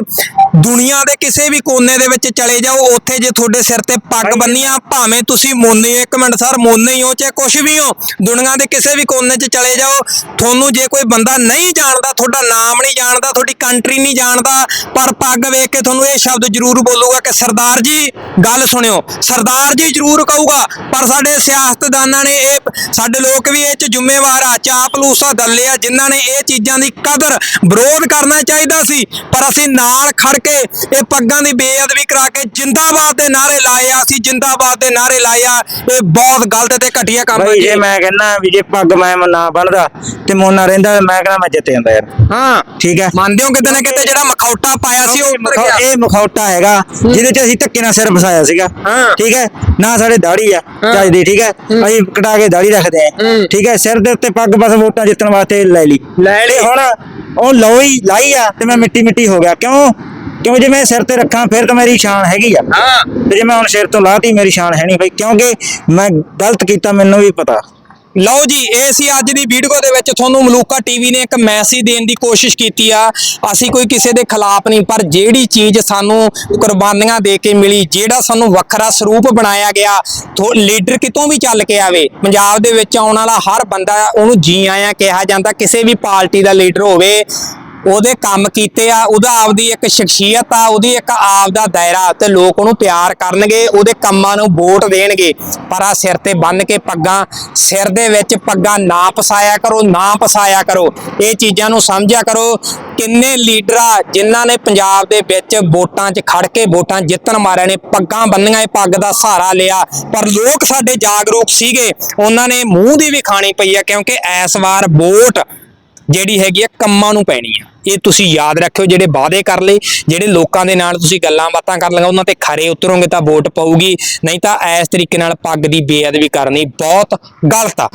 A: ਦੁਨੀਆ ਦੇ ਕਿਸੇ ਵੀ ਕੋਨੇ ਦੇ ਵਿੱਚ ਚਲੇ ਜਾਓ ਉੱਥੇ ਜੇ ਤੁਹਾਡੇ ਸਿਰ ਤੇ ਪੱਗ ਬੰਨੀਆਂ ਭਾਵੇਂ ਤੁਸੀਂ ਮੋਨੇ ਇੱਕ ਮਿੰਟ ਸਰ ਮੋਨੇ ਹੀ ਹੋ ਚਾਹੇ ਕੁਛ ਵੀ ਹੋ ਦੁਨੀਆ ਦੇ ਕਿਸੇ ਵੀ ਕੋਨੇ 'ਚ ਚਲੇ ਜਾਓ ਤੁਹਾਨੂੰ ਜੇ ਕੋਈ ਬੰਦਾ ਨਹੀਂ ਜਾਣਦਾ ਤੁਹਾਡਾ ਨਾਮ ਨਹੀਂ ਜਾਣਦਾ ਤੁਹਾਡੀ ਕੰਟਰੀ ਨਹੀਂ ਜਾਣਦਾ ਪਰ ਪੱਗ ਵੇਖ ਕੇ ਤੁਹਾਨੂੰ ਇਹ ਸ਼ਬਦ ਜ਼ਰੂਰ ਬੋਲੂਗਾ ਕਿ ਸਰਦਾਰ ਜੀ ਗੱਲ ਸੁਣਿਓ ਸਰਦਾਰ ਜੀ ਜ਼ਰੂਰ ਕਹੂਗਾ ਪਰ ਸਾਡੇ ਸਿਆਸਤਦਾਨਾਂ ਨੇ ਇਹ ਸਾਡੇ ਲੋਕ ਵੀ ਇਹ ਚ ਜ਼ਿੰਮੇਵਾਰ ਆ ਚਾਪਲੂਸਾ ਦੱਲੇ ਆ ਜਿਨ੍ਹਾਂ ਨੇ ਇਹ ਚੀਜ਼ਾਂ ਦੀ ਕਦਰ ਵਿਰੋਧ ਕਰਨਾ ਚਾਹੀਦਾ ਸੀ। ਪਰ ਅਸੀਂ ਨਾਲ ਖੜ ਕੇ ਇਹ ਪੱਗਾਂ ਦੀ ਬੇਅਦਬੀ ਕਰਾ ਕੇ ਜਿੰਦਾਬਾਦ ਦੇ ਨਾਰੇ ਲਾਏ ਆ ਅਸੀਂ ਜਿੰਦਾਬਾਦ ਦੇ ਨਾਰੇ ਲਾਏ ਆ। ਇਹ ਬਹੁਤ ਗਲਤ ਤੇ ਘਟੀਆ ਕੰਮ ਹੈ ਜੀ
C: ਮੈਂ ਕਹਿੰਦਾ ਵੀ ਜੇ ਪੱਗ ਮੈਂ ਨਾ ਬੰਨਦਾ ਤੇ ਮੋਨਾ ਰਹਿੰਦਾ ਮੈਂ ਕਹਿੰਦਾ ਮੈਂ ਜਿੱਤ ਜਾਂਦਾ ਯਾਰ।
A: ਹਾਂ
C: ਠੀਕ ਹੈ?
A: ਮੰਨਦੇ ਹੋ ਕਿਤੇ ਨਾ ਕਿਤੇ ਜਿਹੜਾ ਮਖੌਟਾ ਪਾਇਆ ਸੀ ਉਹ
C: ਇਹ ਮਖੌਟਾ ਹੈਗਾ ਜਿਹਦੇ ਚ ਅਸੀਂ ਧੱਕੇ ਨਾਲ ਸਿਰ ਫਸਾਇਆ ਸੀਗਾ।
A: ਹਾਂ।
C: ਠੀਕ ਹੈ? ਨਾ ਸਾਡੇ ਦਾੜੀ ਆ ਚੱਜਦੀ ਠੀਕ ਹੈ? ਅਸੀਂ ਕਟਾ ਕੇ ਦਾੜੀ ਰੱਖਦੇ ਆ। ਠੀਕ ਹੈ ਸਿਰ ਦੇ ਉੱਤੇ ਪੱਗ ਬਸ ਵੋਟਾਂ ਜਿੱਤਣ ਵਾਸਤੇ ਲੈ ਲਈ।
A: ਲੈ ਲਈ।
C: ਤੇ ਹੁਣ ਉਹ ਲੋਈ ਲਾਈ ਆ ਤੇ ਮੈਂ ਮਿੱਟੀ ਮਿੱਟੀ ਹੋ ਗਿਆ। ਕਿਉਂ? ਕਿਉਂ ਜੇ ਮੈਂ ਸਿਰ ਤੇ ਰੱਖਾਂ ਫਿਰ ਤਾਂ ਮੇਰੀ ਸ਼ਾਨ ਹੈਗੀ ਆ।
A: ਹਾਂ।
C: ਤੇ ਜੇ ਮੈਂ ਹੁਣ ਸਿਰ ਤੋਂ ਲਾਤੀ ਮੇਰੀ ਸ਼ਾਨ ਹੈ ਨਹੀਂ ਬਈ ਕਿਉਂਕਿ ਮੈਂ ਗਲਤ ਕੀਤਾ ਮੈਨੂੰ ਵੀ ਪਤਾ।
A: ਲਓ ਜੀ, ਇਹ ਸੀ ਅੱਜ ਦੀ ਵੀਡੀਓ ਦੇ ਵਿੱਚ ਤੁਹਾਨੂੰ ਮਲੂਕਾ ਟੀਵੀ ਨੇ ਇੱਕ ਮੈਸੇਜ ਦੇਣ ਦੀ ਕੋਸ਼ਿਸ਼ ਕੀਤੀ ਆ। ਅਸੀਂ ਕੋਈ ਕਿਸੇ ਦੇ ਖਿਲਾਫ ਨਹੀਂ, ਪਰ ਜਿਹੜੀ ਚੀਜ਼ ਸਾਨੂੰ ਕੁਰਬਾਨੀਆਂ ਦੇ ਕੇ ਮਿਲੀ, ਜਿਹੜਾ ਸਾਨੂੰ ਵੱਖਰਾ ਸਰੂਪ ਬਣਾਇਆ ਗਿਆ, ਥੋ- ਲੀਡਰ ਕਿਤੋਂ ਵੀ ਚੱਲ ਕੇ ਆਵੇ, ਪੰਜਾਬ ਦੇ ਵਿੱਚ ਆਉਣ ਵਾਲਾ ਹਰ ਬੰਦਾ ਉਹਨੂੰ ਜੀ ਆਇਆ ਕਿਹਾ ਜਾਂਦਾ, ਕਿਸੇ ਵੀ ਪਾਰਟੀ ਦਾ ਲੀਡਰ ਹੋਵੇ ਉਹਦੇ ਕੰਮ ਕੀਤੇ ਆ, ਉਹਦਾ ਆਪਦੀ ਇੱਕ ਸ਼ਖਸੀਅਤ ਆ, ਉਹਦੀ ਇੱਕ ਆਪਦਾ ਦਾਇਰਾ ਤੇ ਲੋਕ ਉਹਨੂੰ ਪਿਆਰ ਕਰਨਗੇ, ਉਹਦੇ ਕੰਮਾਂ ਨੂੰ ਵੋਟ ਦੇਣਗੇ। ਪਰ ਆ ਸਿਰ ਤੇ ਬੰਨ ਕੇ ਪੱਗਾਂ, ਸਿਰ ਦੇ ਵਿੱਚ ਪੱਗਾਂ ਨਾ ਪਸਾਇਆ ਕਰੋ, ਨਾ ਪਸਾਇਆ ਕਰੋ। ਇਹ ਚੀਜ਼ਾਂ ਨੂੰ ਸਮਝਿਆ ਕਰੋ, ਕਿੰਨੇ ਲੀਡਰਾਂ ਆ ਜਿਨ੍ਹਾਂ ਨੇ ਪੰਜਾਬ ਦੇ ਵਿੱਚ ਵੋਟਾਂ 'ਚ ਖੜ ਕੇ ਵੋਟਾਂ ਜਿੱਤਣ ਮਾਰਿਆ ਨੇ, ਪੱਗਾਂ ਬੰਨੀਆਂ, ਇਹ ਪੱਗ ਦਾ ਸਹਾਰਾ ਲਿਆ। ਪਰ ਲੋਕ ਸਾਡੇ ਜਾਗਰੂਕ ਸੀਗੇ, ਉਹਨਾਂ ਨੇ ਮੂੰਹ ਦੀ ਵੀ ਖਾਣੀ ਪਈ ਆ, ਕਿਉਂਕਿ ਇਸ ਵਾਰ ਵੋਟ ਜਿਹੜੀ ਹੈਗੀ ਆ ਕੰਮਾਂ ਨੂੰ ਪੈਣੀ ਆ। ਇਹ ਤੁਸੀਂ ਯਾਦ ਰੱਖਿਓ, ਜਿਹੜੇ ਵਾਅਦੇ ਕਰ ਲਏ, ਜਿਹੜੇ ਲੋਕਾਂ ਦੇ ਨਾਲ ਤੁਸੀਂ ਗੱਲਾਂ ਬਾਤਾਂ ਕਰ ਲਗਾ, ਉਹਨਾਂ ਤੇ ਖਰੇ ਉਤਰੋਗੇ ਤਾਂ ਵੋਟ ਪਊਗੀ, ਨਹੀਂ ਤਾਂ ਇਸ ਤਰੀਕੇ ਨਾਲ ਪੱਗ ਦੀ ਬੇਅਦਬੀ ਕਰਨੀ ਬਹੁਤ ਗਲਤ ਆ।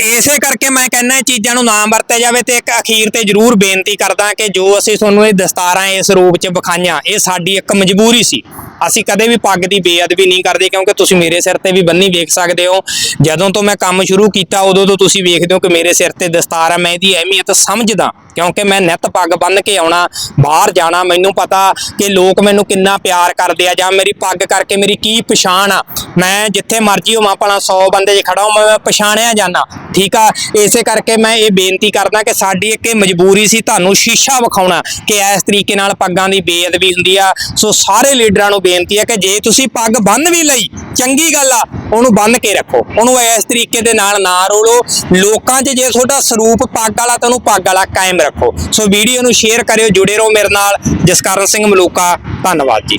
A: ਇਸੇ ਕਰਕੇ ਮੈਂ ਕਹਿੰਦਾ ਇਹ ਚੀਜ਼ਾਂ ਨੂੰ ਨਾ ਵਰਤਿਆ ਜਾਵੇ ਤੇ ਇੱਕ ਅਖੀਰ ਤੇ ਜ਼ਰੂਰ ਬੇਨਤੀ ਕਰਦਾ ਕਿ ਜੋ ਅਸੀਂ ਤੁਹਾਨੂੰ ਇਹ ਦਸਤਾਰਾਂ, ਇਸ ਰੂਪ 'ਚ ਵਿਖਾਈਆਂ, ਇਹ ਸਾਡੀ ਇੱਕ ਮਜਬੂਰੀ ਸੀ। ਅਸੀਂ ਕਦੇ ਵੀ ਪੱਗ ਦੀ ਬੇਅਦਬੀ ਨਹੀਂ ਕਰਦੇ ਕਿਉਂਕਿ ਤੁਸੀਂ ਮੇਰੇ ਸਿਰ ਤੇ ਵੀ ਬੰਨੀ ਵੇਖ ਸਕਦੇ ਹੋ। ਜਦੋਂ ਤੋਂ ਮੈਂ ਕੰਮ ਸ਼ੁਰੂ ਕੀਤਾ, ਉਦੋਂ ਤੋਂ ਤੁਸੀਂ ਵੇਖਦੇ ਹੋ ਕਿ ਮੇਰੇ ਸਿਰ ਤੇ ਦਸਤਾਰ ਆ, ਮੈਂ ਇਹਦੀ ਅਹਿਮੀਅਤ ਸਮਝਦਾ। ਕਿਉਂਕਿ ਮੈਂ ਨਿੱਤ ਪੱਗ ਬੰਨ ਕੇ ਆਉਣਾ, ਬਾਹਰ ਜਾਣਾ, ਮੈਨੂੰ ਪਤਾ ਕਿ ਲੋਕ ਮੈਨੂੰ ਕਿੰਨਾ ਪਿਆਰ ਕਰਦੇ ਆ ਜਾਂ ਮੇਰੀ ਪੱਗ ਕਰਕੇ ਮੇਰੀ ਕੀ ਪਛਾਣ ਆ। ਮੈਂ ਜਿੱਥੇ ਮਰਜ਼ੀ ਹੋਵਾਂ, ਭਲਾ 100 ਬੰਦੇ 'ਚ ਖੜਾ ਹੋਵਾਂ, ਮੈਂ ਪਛਾਣਿਆ ਜਾਂਦਾ। ਠੀਕ ਆ? ਇਸੇ ਕਰਕੇ ਮੈਂ ਇਹ ਬੇਨਤੀ ਕਰਦਾ ਕਿ ਸਾਡੀ ਇੱਕ ਇਹ ਮਜਬੂਰੀ ਸੀ, ਤੁਹਾਨੂੰ ਸ਼ੀਸ਼ਾ ਵਿਖਾਉਣਾ ਕਿ ਇਸ ਤਰੀਕੇ ਨਾਲ ਪੱਗਾਂ ਦੀ ਬੇਅਦਬੀ ਹੁੰਦੀ ਆ। ਸੋ ਸਾਰੇ ਲੀਡਰਾਂ ਨੂੰ ਬੇਨਤੀ ਆ ਕਿ ਜੇ ਤੁਸੀਂ ਪੱਗ ਬੰਨ ਵੀ ਲਈ ਚੰਗੀ ਗੱਲ ਆ, ਉਹਨੂੰ ਬੰਨ ਕੇ ਰੱਖੋ। ਉਹਨੂੰ ਇਸ ਤਰੀਕੇ ਦੇ ਨਾਲ ਨਾ ਰੋਲੋ। ਲੋਕਾਂ 'ਚ ਜੇ ਤੁਹਾਡਾ ਸਰੂਪ ਪੱਗ ਵਾਲਾ, ਤਾਂ ਉਹਨੂੰ ਪੱਗ ਵਾਲਾ ਕਾਇਮ ਰੱਖੋ। ਸੋ ਵੀਡੀਓ ਨੂੰ ਸ਼ੇਅਰ ਕਰਿਓ, ਜੁੜੇ ਰਹੋ ਮੇਰੇ ਨਾਲ। ਜਸਕਰਨ ਸਿੰਘ ਮਲੂਕਾ, ਧੰਨਵਾਦ ਜੀ।